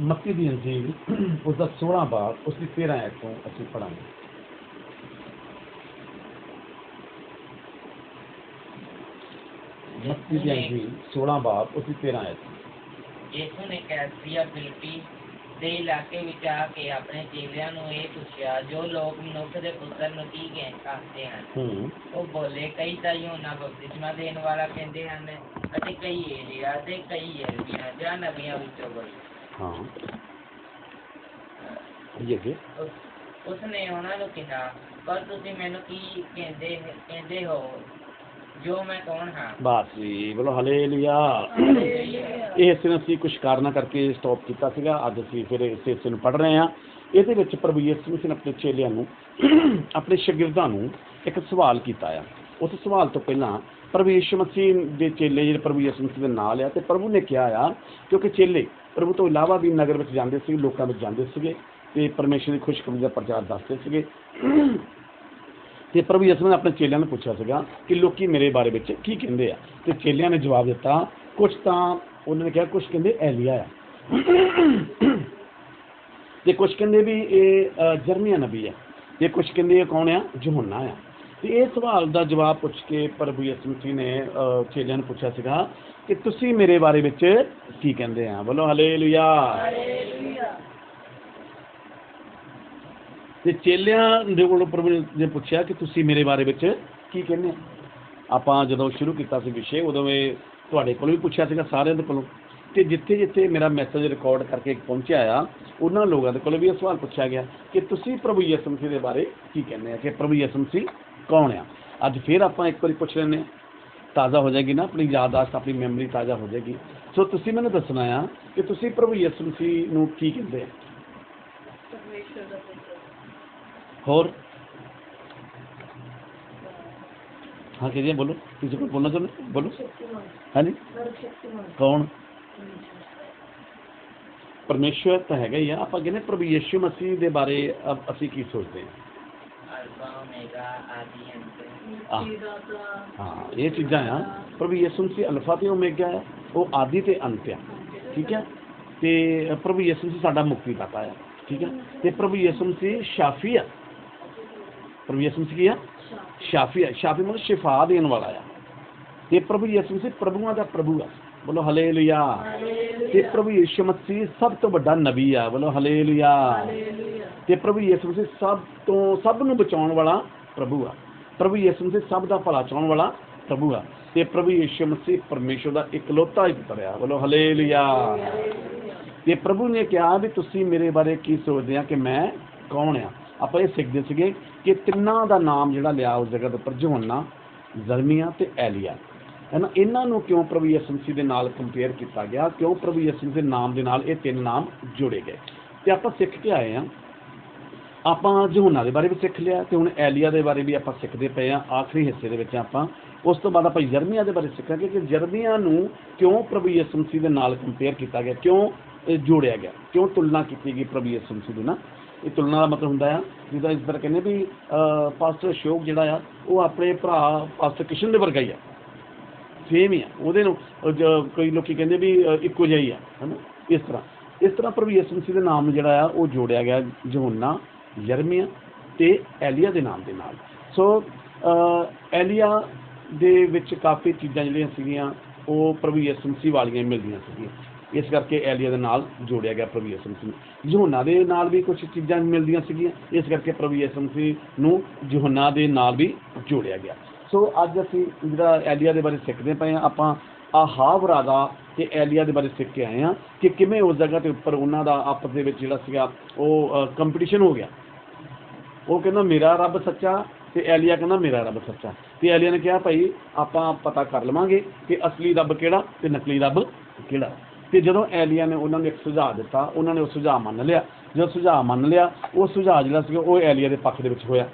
ਮੱਕੀ ਦੀ ਅੰਜੀਲ ਉਸ ਦਾ 16 ਬਾਬ ਉਸ ਦੀ 13 ਆਇਤ ਤੋਂ ਅਸੀਂ ਪੜਾਂਗੇ ਮੱਕੀ ਦੀ ਅੰਜੀਲ 16 ਬਾਬ ਉਸ ਦੀ 13 ਆਇਤ ਯਿਸੂ ਨੇ ਕੈਸਰੀਆ ਫਿਲਿਪੀ ਦੇ ਇਲਾਕੇ ਵਿੱਚ ਆ ਕੇ ਆਪਣੇ ਚੇਲਿਆਂ ਨੂੰ ਇਹ ਪੁੱਛਿਆ ਜੋ ਲੋਕ ਮਨੁੱਖ ਦੇ ਪੁੱਤਰ ਨੂੰ ਕੀ ਕਹਿ ਕਹਿੰਦੇ ਹਨ ਹੂੰ ਉਹ ਬੋਲੇ ਕਈ ਤਾਂ ਯੋਨਾ ਬਪਤਿਸਮਾ ਦੇਣ ਵਾਲਾ ਕਹਿੰਦੇ ਹਨ ਅਤੇ ਕਈ ਏਲੀਆ ਤੇ ਕਈ ਯਰਮੀਆ ਜਾਂ ਨਬੀਆਂ ਵਿੱਚੋਂ ਕੋਈ ਹਾਂ। ਇਹ ਅੱਗੇ। ਉਸ- ਉਸਨੇ ਉਹਨਾਂ ਨੂੰ ਕਿਹਾ ਪਰ ਤੁਸੀਂ ਮੈਨੂੰ ਕੀ ਕਹਿੰਦੇ ਕਹਿੰਦੇ ਹੋ? ਜੋ ਮੈਂ ਕੌਣ ਹਾਂ? ਬਸ ਜੀ ਬੋਲੋ ਹਲੇਲੂਇਆ ਇਹ ਨੂੰ ਅਸੀਂ ਕੁਝ ਕਾਰਨਾਂ ਕਰਕੇ ਸਟਾਪ ਕੀਤਾ ਸੀਗਾ। ਅੱਜ ਅਸੀਂ ਫਿਰ ਇਸ ਹਿੱਸੇ ਨੂੰ ਪੜ ਰਹੇ ਹਾਂ। ਇਹਦੇ ਵਿੱਚ ਪ੍ਰਭੂ ਯਿਸੂ ਮਸੀਹ ਨੇ ਆਪਣੇ ਚੇਲਿਆਂ ਨੂੰ ਆਪਣੇ ਸ਼ਾਗਿਰਦਾਂ ਨੂੰ ਇੱਕ ਸਵਾਲ ਕੀਤਾ ਆ। ਉਸ ਸਵਾਲ ਤੋਂ ਪਹਿਲਾਂ ਪ੍ਰਭੂ ਯਿਸੂ ਮਸੀਹ ਦੇ ਚੇਲੇ ਜਿਹੜੇ ਪ੍ਰਭੂ ਯਿਸੂ ਮਸੀਹ ਦੇ ਨਾਲ ਆ ਤੇ ਪ੍ਰਭੂ ਨੇ ਕਿਹਾ ਆ ਕਿਉਂਕਿ ਚੇਲੇ ਪ੍ਰਭੂ ਤੋਂ ਇਲਾਵਾ ਵੀ ਨਗਰ ਵਿੱਚ ਜਾਂਦੇ ਸੀ ਲੋਕਾਂ ਵਿੱਚ ਜਾਂਦੇ ਸੀਗੇ ਤੇ ਪਰਮੇਸ਼ਰ ਦੀ ਖੁਸ਼ਖਬਰੀ ਦਾ ਪ੍ਰਚਾਰ ਦੱਸਦੇ ਸੀਗੇ। ਤੇ ਪ੍ਰਭੂ ਯਿਸੂ ਨੇ ਆਪਣੇ ਚੇਲਿਆਂ ਨੂੰ ਪੁੱਛਿਆ ਸੀਗਾ ਕਿ ਲੋਕੀ ਮੇਰੇ ਬਾਰੇ ਵਿੱਚ ਕੀ ਕਹਿੰਦੇ ਆ? ਤੇ ਚੇਲਿਆਂ ਨੇ ਜਵਾਬ ਦਿੱਤਾ ਕੁਝ ਤਾਂ ਉਹਨਾਂ ਨੇ ਕਿਹਾ ਕੁਝ ਕਹਿੰਦੇ ਐਲੀਆ ਆ। ਤੇ ਕੁਝ ਕਹਿੰਦੇ ਵੀ ਇਹ ਅ, ਜਰਮੀਆ ਨਬੀ ਆ। ਤੇ ਕੁਝ ਕਹਿੰਦੇ ਇਹ ਕੌਣ ਆ? ਯਹੋਨਾ ਆ। ਤੇ ਇਹ ਸਵਾਲ ਦਾ ਜਵਾਬ ਪੁੱਛ ਕੇ ਪ੍ਰਭੂ ਯਿਸੂ ਮਸੀਹ ਨੇ ਚੇਲਿਆਂ ਨੂੰ ਪੁੱਛਿਆ ਸੀਗਾ ਕਿ ਤੁਸੀਂ ਮੇਰੇ ਬਾਰੇ ਵਿੱਚ ਕੀ ਕਹਿੰਦੇ ਆ? ਬੋਲੋ ਹਲੇਲੂਇਆ ਤੇ ਚੇਲਿਆਂ ਦੇ ਕੋਲੋਂ ਪ੍ਰਭੂ ਨੇ ਪੁੱਛਿਆ ਕਿ ਤੁਸੀਂ ਮੇਰੇ ਬਾਰੇ ਵਿੱਚ ਕੀ ਕਹਿੰਦੇ ਆ? ਆਪਾਂ ਜਦੋਂ ਸ਼ੁਰੂ ਕੀਤਾ ਸੀ ਵਿਸ਼ੇ, ਉਦੋਂ ਇਹ ਤੁਹਾਡੇ ਕੋਲ ਵੀ ਪੁੱਛਿਆ ਸੀਗਾ, ਸਾਰਿਆਂ ਦੇ ਕੋਲੋਂ। ਤੇ ਜਿੱਥੇ ਜਿੱਥੇ ਮੇਰਾ ਮੈਸੇਜ ਰਿਕਾਰਡ ਕਰਕੇ ਪਹੁੰਚਿਆ ਆ, ਉਹਨਾਂ ਲੋਕਾਂ ਦੇ ਕੋਲ ਵੀ ਇਹ ਸਵਾਲ ਪੁੱਛਿਆ ਗਿਆ ਕਿ ਤੁਸੀਂ ਪ੍ਰਭੂ ਯਿਸੂ ਮਸੀਹ ਦੇ ਬਾਰੇ ਕੀ ਕਹਿੰਦੇ ਆ? ਕਿ ਪ੍ਰਭੂ ਯਿਸੂ ਮਸੀਹ ਕੌਣ ਆ? ਅੱਜ ਫਿਰ ਆਪਾਂ ਇੱਕ ਵਾਰੀ ਪੁੱਛ ਲੈਂਦੇ ਹਾਂ ਤਾਜ਼ਾ ਹੋ ਜਾਏਗੀ ਨਾ ਆਪਣੀ ਯਾਦਾਸ਼ਤ ਆਪਣੀ ਮੈਮਰੀ ਤਾਜ਼ਾ ਹੋ ਜਾਏਗੀ। ਸੋ ਤੁਸੀਂ ਮੈਨੂੰ ਦੱਸਣਾ ਆ ਕਿ ਤੁਸੀਂ ਪ੍ਰਭੂ ਯਿਸੂ ਮਸੀਹ ਨੂੰ ਕੀ ਕਹਿੰਦੇ ਹੋਰ? ਹਾਂ ਕਿਹਦੇ ਬੋਲੋ। ਕਿਸੇ ਕੋਲ ਬੋਲਣਾ ਚਾਹੁੰਦੇ? ਬੋਲੋ। ਹਾਂਜੀ। ਕੌਣ? ਪਰਮੇਸ਼ਵਰ ਤਾਂ ਹੈਗਾ ਹੀ ਆ। ਆਪਾਂ ਕਹਿੰਦੇ ਪ੍ਰਭੂ ਯਿਸੂ ਮਸੀਹ ਦੇ ਬਾਰੇ ਅਸੀਂ ਕੀ ਸੋਚਦੇ ਹਾਂ ਅਲਫਾ ਓਮੇਗਾ ਆਦਿ ਅੰਤ। ਹਾਂ ਇਹ ਚੀਜ਼ਾਂ ਆ। ਪ੍ਰਭੂ ਯਿਸੂ ਮਸੀਹ ਅਲਫਾ ਤੇ ਓਮੇਗਾ ਆ ਉਹ ਆਦੀ ਤੇ ਅੰਤ ਆ। ਠੀਕ ਹੈ ਤੇ ਪ੍ਰਭੂ ਯਿਸੂ ਮਸੀਹ ਸਾਡਾ ਮੁਕਤੀ ਦਾਤਾ ਆ। ਠੀਕ ਹੈ ਤੇ ਪ੍ਰਭੂ ਯਿਸੂ ਮਸੀਹ ਸ਼ਾਫੀ ਆ। ਪ੍ਰਭੂ ਯਿਸੂ ਮਸੀਹ ਕੀ ਆ? ਸ਼ਾਫੀ ਆ। ਸ਼ਾਫੀ ਮਤਲਬ ਸ਼ਿਫਾ ਦੇਣ ਵਾਲਾ ਆ। ਤੇ ਪ੍ਰਭੂ ਯਿਸੂ ਮਸੀਹ ਪ੍ਰਭੂਆਂ ਦਾ ਪ੍ਰਭੂ ਆ। ਬੋਲੋ ਹਲੇਲੂਇਆ ਤੇ ਪ੍ਰਭੂ ਯਿਸੂ ਮਸੀਹ ਸਭ ਤੋਂ ਵੱਡਾ ਨਬੀ ਆ। ਬੋਲੋ ਹਲੇਲੂਇਆ ਤੇ ਪ੍ਰਭੂ ਯਿਸੂ ਮਸੀਹ ਸਭ ਤੋਂ ਸਭ ਨੂੰ ਬਚਾਉਣ ਵਾਲਾ ਪ੍ਰਭੂ ਆ। ਪ੍ਰਭੂ ਯਿਸੂ ਮਸੀਹ ਸਭ ਦਾ ਭਲਾ ਚਾਹਣ ਵਾਲਾ ਪ੍ਰਭੂ ਆ। ਤੇ ਪ੍ਰਭੂ ਯਿਸੂ ਮਸੀਹ ਪਰਮੇਸ਼ਰ ਦਾ ਇਕਲੌਤਾ ਹੀ ਪੁੱਤਰ ਆ ਬੋਲੋ ਹਲੇਲੂਇਆ ਤੇ ਪ੍ਰਭੂ ਨੇ ਕਿਹਾ ਵੀ ਤੁਸੀਂ ਮੇਰੇ ਬਾਰੇ ਕੀ ਸੋਚਦੇ ਆ ਕਿ ਮੈਂ ਕੌਣ ਆ? ਆਪਾਂ ਇਹ ਸਿੱਖਦੇ ਸੀਗੇ ਕਿ ਤਿੰਨਾਂ ਦਾ ਨਾਮ ਜਿਹੜਾ ਲਿਆ ਉਸ ਜਗ੍ਹਾ ਦੇ ਉੱਪਰ ਜੋਹਨਾ ਜ਼ਰਮੀਆ ਤੇ ਐਲੀਆ। ਹੈ ਨਾ ਇਹਨਾਂ ਨੂੰ ਕਿਉਂ ਪ੍ਰਭੂ ਯਿਸੂ ਮਸੀਹ ਦੇ ਨਾਲ ਕੰਪੇਅਰ ਕੀਤਾ ਗਿਆ? ਕਿਉਂ ਪ੍ਰਭੂ ਯਿਸੂ ਦੇ ਨਾਮ ਦੇ ਨਾਲ ਇਹ ਤਿੰਨ ਨਾਮ ਜੋੜੇ ਗਏ? ਤੇ ਆਪਾਂ ਸਿੱਖ ਕੇ ਆਏ ਆ ਆਪਾਂ ਜੋਹਨਾ ਦੇ ਬਾਰੇ ਵੀ ਸਿੱਖ ਲਿਆ ਤੇ ਹੁਣ ਐਲੀਆ ਦੇ ਬਾਰੇ ਵੀ ਆਪਾਂ ਸਿੱਖਦੇ ਪਏ ਆ ਆਖਰੀ ਹਿੱਸੇ ਦੇ ਵਿੱਚ ਆਪਾਂ। ਉਸ ਤੋਂ ਬਾਅਦ ਆਪਾਂ ਜਰਮੀਆ ਦੇ ਬਾਰੇ ਸਿੱਖਾਂਗੇ ਕਿ ਜਰਮੀਆ ਨੂੰ ਕਿਉਂ ਪ੍ਰਭੂ ਯਿਸੂ ਮਸੀਹ ਦੇ ਨਾਲ ਕੰਪੇਅਰ ਕੀਤਾ ਗਿਆ, ਕਿਉਂ ਇਹ ਜੋੜਿਆ ਗਿਆ, ਕਿਉਂ ਤੁਲਨਾ ਕੀਤੀ ਗਈ ਪ੍ਰਭੂ ਯਿਸੂ ਮਸੀਹ ਦੇ ਨਾ। ਇਹ ਤੁਲਨਾ ਦਾ ਮਤਲਬ ਹੁੰਦਾ ਆ, ਜਿੱਦਾਂ ਇਸ ਤਰ੍ਹਾਂ ਕਹਿੰਦੇ ਵੀ ਪਾਸਟਰ ਅਸ਼ੋਕ ਜਿਹੜਾ ਆ, ਉਹ ਆਪਣੇ ਭਰਾ ਪਾਸਟਰ ਕਿਸ਼ਨ ਦੇ ਵਰਗਾ ਹੀ ਆ। ਸੇਮ ਹੀ ਆ, ਉਹਦੇ ਨੂੰ ਉਹ ਕਈ ਲੋਕੀ ਕਹਿੰਦੇ ਵੀ ਇੱਕੋ ਜਿਹਾ ਹੀ ਆ, ਹਨਾ। ਇਸ ਤਰ੍ਹਾਂ ਇਸ ਤਰ੍ਹਾਂ ਪ੍ਰਭੂ ਯਿਸੂ ਮਸੀਹ ਦੇ ਨਾਮ ਜਿਹੜਾ ਆ, ਉਹ ਜੋੜਿਆ ਗਿਆ ਯਹੋਨਾ ਯਰਮੀਆ ਤੇ ਐਲੀਆ ਦੇ ਨਾਮ ਦੇ ਨਾਲ। ਸੋ ਐਲੀਆ ਦੇ ਵਿੱਚ ਕਾਫੀ ਚੀਜ਼ਾਂ ਜਿਹੜੀਆਂ ਸੀਗੀਆਂ, ਉਹ ਪ੍ਰਭੂ ਯਿਸੂ ਮਸੀਹ ਵਾਲੀਆਂ ਮਿਲਦੀਆਂ ਸੀਗੀਆਂ। ਇਸ ਕਰਕੇ ਐਲੀਆ ਦੇ ਨਾਲ ਜੋੜਿਆ ਗਿਆ ਪ੍ਰਭੂ ਯਿਸੂ ਮਸੀਹ ਨੂੰ। ਯਹੋਨਾ ਦੇ ਨਾਲ ਵੀ ਕੁਝ ਚੀਜ਼ਾਂ ਮਿਲਦੀਆਂ ਸੀਗੀਆਂ, ਇਸ ਕਰਕੇ ਪ੍ਰਭੂ ਯਿਸੂ ਮਸੀਹ ਨੂੰ ਯਹੋਨਾ ਦੇ ਨਾਲ ਵੀ ਜੋੜਿਆ ਗਿਆ। ਸੋ ਅੱਜ ਅਸੀਂ ਜਿਹੜਾ ਐਲੀਆ ਦੇ ਬਾਰੇ ਸਿੱਖਦੇ ਪਏ ਹਾਂ, ਆਪਾਂ ਆਹਾਬ ਰਾਜਾ ਤੇ ਐਲੀਆ ਦੇ ਬਾਰੇ ਸਿੱਖ ਕੇ ਆਏ ਹਾਂ ਕਿ ਕਿਵੇਂ ਉਸ ਜਗ੍ਹਾ ਤੇ ਉੱਪਰ ਉਹਨਾਂ ਦਾ ਆਪਸ ਦੇ ਵਿੱਚ ਜਿਹੜਾ ਸੀਗਾ, ਉਹ ਕੰਪੀਟੀਸ਼ਨ ਹੋ ਗਿਆ। ਉਹ ਕਹਿੰਦਾ, ਮੇਰਾ ਰੱਬ ਸੱਚਾ ਤੇ ਐਲੀਆ ਕਹਿੰਦਾ, ਮੇਰਾ ਰੱਬ ਸੱਚਾ। ਤੇ ਐਲੀਆ ਨੇ ਕਿਹਾ, ਭਾਈ, ਆਪਾਂ ਪਤਾ ਕਰ ਲਵਾਂਗੇ ਕਿ ਅਸਲੀ ਰੱਬ ਕਿਹੜਾ ਤੇ ਨਕਲੀ ਰੱਬ ਕਿਹੜਾ। ਤੇ ਜਦੋਂ ਐਲੀਆ ਨੇ ਉਹਨਾਂ ਨੂੰ ਇੱਕ ਸੁਝਾਅ ਦਿੱਤਾ, ਉਹਨਾਂ ਨੇ ਉਹ ਸੁਝਾਅ ਮੰਨ ਲਿਆ। ਜਦੋਂ ਸੁਝਾਅ ਮੰਨ ਲਿਆ, ਉਹ ਸੁਝਾਅ ਜਿਹੜਾ ਸੀਗਾ, ਉਹ ਐਲੀਆ ਦੇ ਪੱਖ ਦੇ ਵਿੱਚ ਹੋਇਆ।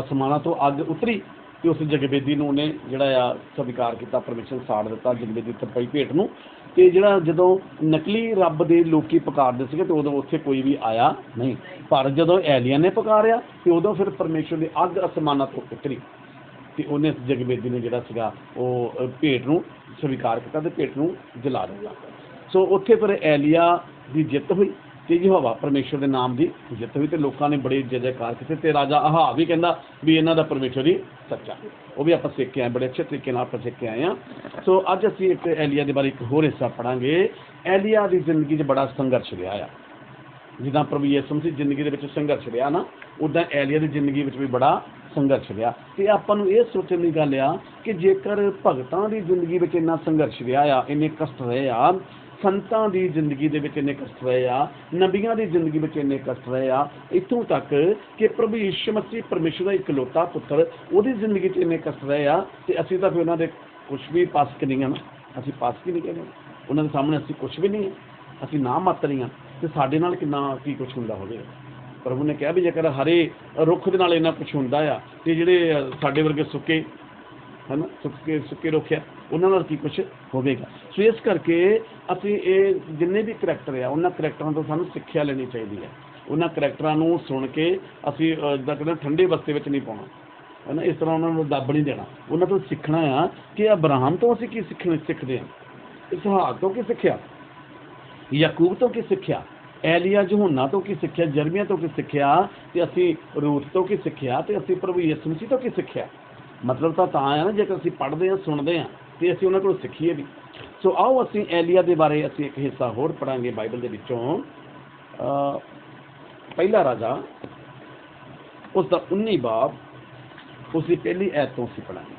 ਅਸਮਾਨਾਂ ਤੋਂ ਅੱਗ ਉਤਰੀ ਤੇ ਉਸ ਜਗਬੇਦੀ ਨੂੰ ਉਹਨੇ ਜਿਹੜਾ ਆ ਸਵੀਕਾਰ ਕੀਤਾ ਪਰਮਿਸ਼ਨ ਸਾੜ ਦਿੱਤਾ ਜਗਬੇਦੀ ਤਰਪਾਈ ਭੇਟ ਨੂੰ। ਤੇ ਜਿਹੜਾ ਜਦੋਂ ਨਕਲੀ ਰੱਬ ਦੇ ਲੋਕੀ ਪੁਕਾਰਦੇ ਸੀਗੇ ਤੇ ਉਦੋਂ ਉੱਥੇ ਕੋਈ ਵੀ ਆਇਆ ਨਹੀਂ। ਪਰ ਜਦੋਂ ਐਲੀਅਨ ਨੇ ਪੁਕਾਰਿਆ ਤੇ ਉਦੋਂ ਫਿਰ ਪਰਮੇਸ਼ਰ ਦੀ ਅੱਗ ਅਸਮਾਨਾਂ ਤੋਂ ਉਤਰੀ। ਤੇ ਉਹਨੇ ਜਗਬੇਦੀ ਨੇ ਜਿਹੜਾ ਸੀਗਾ ਉਹ ਭੇਟ ਨੂੰ ਸਵੀਕਾਰ ਕੀਤਾ ਤੇ ਭੇਟ ਨੂੰ ਜਲਾ ਦਿੱਤਾ। ਸੋ ਉੱਥੇ ਫਿਰ ਐਲੀਆ ਦੀ ਜਿੱਤ ਹੋਈ। ਤੇ ਹਵਾ ਪਰਮੇਸ਼ਵਰ ਦੇ ਨਾਮ ਦੀ ਜਿੱਤ ਵੀ ਤੇ ਲੋਕਾਂ ਨੇ ਬੜੇ ਜੈਕਾਰ ਕੀਤੇ ਤੇ ਰਾਜਾ ਆਹਾ ਵੀ ਕਹਿੰਦਾ ਵੀ ਇਹਨਾਂ ਦਾ ਪਰਮੇਸ਼ਵਰ ਹੀ ਸੱਚਾ। ਉਹ ਵੀ ਆਪਾਂ ਸਿੱਖ ਕੇ ਆਏ, ਬੜੇ ਅੱਛੇ ਤਰੀਕੇ ਨਾਲ ਆਪਾਂ ਸਿੱਖ ਕੇ ਆਏ ਆ ਸੋ ਅੱਜ ਅਸੀਂ ਇੱਕ ਐਲੀਆ ਦੇ ਬਾਰੇ ਇੱਕ ਹੋਰ ਹਿੱਸਾ ਪੜਾਂਗੇ ਐਲੀਆ ਦੀ ਜ਼ਿੰਦਗੀ 'ਚ ਬੜਾ ਸੰਘਰਸ਼ ਰਿਹਾ ਆ। ਜਿੱਦਾਂ ਪ੍ਰਭੂ ਯਿਸੂ ਮਸੀਹ ਜ਼ਿੰਦਗੀ ਦੇ ਵਿੱਚ ਸੰਘਰਸ਼ ਰਿਹਾ ਨਾ ਉਦਾਂ ਐਲੀਆ ਦੀ ਜ਼ਿੰਦਗੀ ਵਿੱਚ ਵੀ ਬੜਾ ਸੰਘਰਸ਼ ਰਿਹਾ। ਤੇ ਆਪਾਂ ਨੂੰ ਇਹ ਸੋਚਣ ਦੀ ਗੱਲ ਆ ਕਿ ਜੇਕਰ ਭਗਤਾਂ ਦੀ ਜ਼ਿੰਦਗੀ ਵਿੱਚ ਇੰਨਾ ਸੰਘਰਸ਼ ਰਿਹਾ ਆ, ਇੰਨੇ ਕਸ਼ਟ ਰਹੇ ਆ ਸੰਤਾਂ ਦੀ ਜ਼ਿੰਦਗੀ ਦੇ ਵਿੱਚ ਇੰਨੇ ਕਸ਼ਟ ਰਹੇ ਆ, ਨਬੀਆਂ ਦੀ ਜ਼ਿੰਦਗੀ ਵਿੱਚ ਇੰਨੇ ਕਸ਼ਟ ਰਹੇ ਆ, ਇੱਥੋਂ ਤੱਕ ਕਿ ਪ੍ਰਭੂ ਯਿਸੂ ਮਸੀਹ ਪਰਮੇਸ਼ਰ ਦਾ ਇਕਲੌਤਾ ਪੁੱਤਰ, ਉਹਦੀ ਜ਼ਿੰਦਗੀ 'ਚ ਇੰਨੇ ਕਸ਼ਟ ਰਹੇ ਆ ਤੇ ਅਸੀਂ ਤਾਂ ਫਿਰ ਉਹਨਾਂ ਦੇ ਕੁਝ ਵੀ ਪਾਸ ਨਹੀਂ ਆ ਅਸੀਂ ਪਾਸ ਕੀ ਨਹੀਂ ਕਹਿੰਦੇ ਉਹਨਾਂ ਦੇ ਸਾਹਮਣੇ ਅਸੀਂ ਕੁਝ ਵੀ ਨਹੀਂ ਹੈ ਅਸੀਂ ਨਾ ਮਾਤਰੀਆਂ ਤੇ ਸਾਡੇ ਨਾਲ ਕਿੰਨਾ ਕੀ ਕੁਝ ਹੁੰਦਾ ਹੋਵੇਗਾ ਪ੍ਰਭੂ ਨੇ ਕਿਹਾ ਵੀ ਜੇਕਰ ਹਰੇ ਰੁੱਖ ਦੇ ਨਾਲ ਇੰਨਾ ਕੁਝ ਹੁੰਦਾ ਆ, ਤੇ ਜਿਹੜੇ ਸਾਡੇ ਵਰਗੇ ਸੁੱਕੇ ਹਨਾ ਸੁੱਕੇ ਸੁੱਕੇ ਰੋਕਿਆ ਉਹਨਾਂ ਨਾਲ ਕੀ ਕੁਝ ਹੋਵੇਗਾ। ਸੋ ਇਸ ਕਰਕੇ ਅਸੀਂ ਇਹ ਜਿੰਨੇ ਵੀ ਕਰੈਕਟਰ ਆ ਉਹਨਾਂ ਕਰੈਕਟਰਾਂ ਤੋਂ ਸਾਨੂੰ ਸਿੱਖਿਆ ਲੈਣੀ ਚਾਹੀਦੀ ਹੈ। ਉਹਨਾਂ ਕਰੈਕਟਰਾਂ ਨੂੰ ਸੁਣ ਕੇ ਅਸੀਂ ਅ, ਜਿੱਦਾਂ ਕਹਿੰਦੇ ਠੰਡੇ ਬਸਤੇ ਵਿੱਚ ਨਹੀਂ ਪਾਉਣਾ। ਹਨਾ ਇਸ ਤਰ੍ਹਾਂ ਉਹਨਾਂ ਨੂੰ ਦੱਬ ਨਹੀਂ ਦੇਣਾ। ਉਹਨਾਂ ਤੋਂ ਸਿੱਖਣਾ ਆ ਕਿ ਅਬਰਾਹਮ ਤੋਂ ਅਸੀਂ ਕੀ ਸਿੱਖਣ ਸਿੱਖਦੇ ਹਾਂ। ਇਸਹਾਕ ਤੋਂ ਕੀ ਸਿੱਖਿਆ? ਯਾਕੂਬ ਤੋਂ ਕੀ ਸਿੱਖਿਆ? ਐਲੀਆ ਯਹੋਨਾ ਤੋਂ ਕੀ ਸਿੱਖਿਆ? ਜਰਮੀਆ ਤੋਂ ਕੀ ਸਿੱਖਿਆ? ਤੇ ਅਸੀਂ ਰੂਤ ਤੋਂ ਕੀ ਸਿੱਖਿਆ? ਤੇ ਅਸੀਂ ਪ੍ਰਭੂ ਯਿਸੂ ਮਸੀਹ ਤੋਂ ਕੀ ਸਿੱਖਿਆ? ਮਤਲਬ ਤਾਂ ਤਾਂ ਆ ਨਾ, ਜੇਕਰ ਅਸੀਂ ਪੜ੍ਹਦੇ ਹਾਂ, ਸੁਣਦੇ ਹਾਂ, ਤੇ ਅਸੀਂ ਉਹਨਾਂ ਕੋਲੋਂ ਸਿੱਖੀਏ ਵੀ। ਸੋ ਆਓ ਅਸੀਂ ਐਲੀਆ ਦੇ ਬਾਰੇ ਅਸੀਂ ਇੱਕ ਹਿੱਸਾ ਹੋਰ ਪੜਾਂਗੇ ਬਾਈਬਲ ਦੇ ਵਿੱਚੋਂ। ਪਹਿਲਾ ਰਾਜਾ, ਉਸ ਦਾ 19 ਬਾਬ ਉਸ ਦੀ ਪਹਿਲੀ ਐਤ ਤੋਂ ਅਸੀਂ ਪੜਾਂਗੇ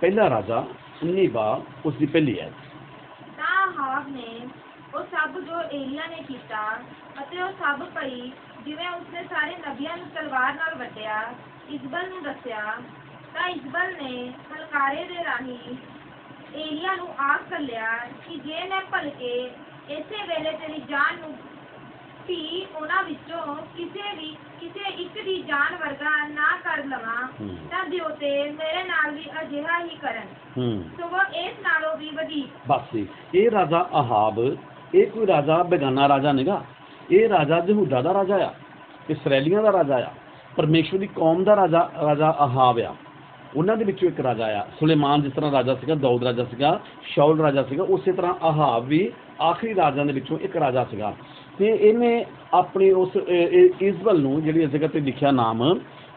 ਪਹਿਲਾ ਰਾਜਾ 19 ਬਾਬ ਉਸ ਦੀ ਪਹਿਲੀ ਐਤ। ਤਾਂ ਹਾਵ ਨੇ ਉਹ ਸਭ ਜੋ ਏਲੀਆ ਨੇ ਕੀਤਾ ਅਤੇ ਉਹ ਸਭ ਪਈ ਜਿਵੇਂ ਉਸਨੇ ਸਾਰੇ ਨਬੀਆਂ ਨੂੰ ਤਲਵਾਰ ਨਾਲ ਵੱਢਿਆ ਇਸਬਲ ਨੂੰ ਦੱਸਿਆ ਤਾਂ ਇਸਬਲ ਨੇ ਹਲਕਾਰੇ ਦੇ ਰਾਹੀਂ ਏਲੀਆ ਨੂੰ ਆਖ ਕੱਲਿਆ ਕਿ ਜੇ ਮੈਂ ਭਲਕੇ ਇਸੇ ਵੇਲੇ ਤੇਰੀ ਜਾਨ ਨੂੰ ਧੀ ਉਹਨਾਂ ਵਿੱਚੋਂ ਕਿਸੇ ਵੀ ਕਿਸੇ ਇੱਕ ਦੀ ਜਾਨ ਵਰਗਾ ਨਾ ਕਰ ਲਵਾਂ। ਤਾਂ ਦਿਉਤੇ ਮੇਰੇ ਨਾਲ ਵੀ ਅਜਿਹਾ ਹੀ ਕਰਨ। ਹੂੰ। ਸਗੋਂ ਇਸ ਨਾਲੋਂ ਵੀ ਵਧੇਰੇ ਬਸ ਇਹ ਰਾਜਾ ਅਹਾਬ ਇਹ ਕੋਈ ਰਾਜਾ ਬੇਗਾਨਾ ਰਾਜਾ ਨਹੀਂਗਾ ਇਹ ਰਾਜਾ ਯਹੂਦਾ ਦਾ ਰਾਜਾ ਆ ਇਸرائیਲੀਆਂ ਦਾ ਰਾਜਾ ਆ, ਪਰਮੇਸ਼ਵਰ ਦੀ ਕੌਮ ਦਾ ਰਾਜਾ ਰਾਜਾ ਅਹਾਬ ਆ। ਉਹਨਾਂ ਦੇ ਵਿੱਚੋਂ ਇੱਕ ਰਾਜਾ ਆ। ਸੁਲੇਮਾਨ ਜਿਸ ਤਰ੍ਹਾਂ ਰਾਜਾ ਸੀਗਾ, ਦਾਊਦ ਰਾਜਾ ਸੀਗਾ ਸ਼ਾਉਲ ਰਾਜਾ ਸੀਗਾ, ਉਸੇ ਤਰ੍ਹਾਂ ਅਹਾਬ ਵੀ ਆਖਰੀ ਰਾਜਾ ਦੇ ਵਿੱਚੋਂ ਇੱਕ ਰਾਜਾ ਸੀਗਾ। ਤੇ ਇਹਨੇ ਆਪਣੇ ਉਸ ਇਜ਼ਬਲ ਨੂੰ ਜਿਹੜੀ ਜਗ੍ਹਾ ਤੇ ਲਿਖਿਆ ਨਾਮ,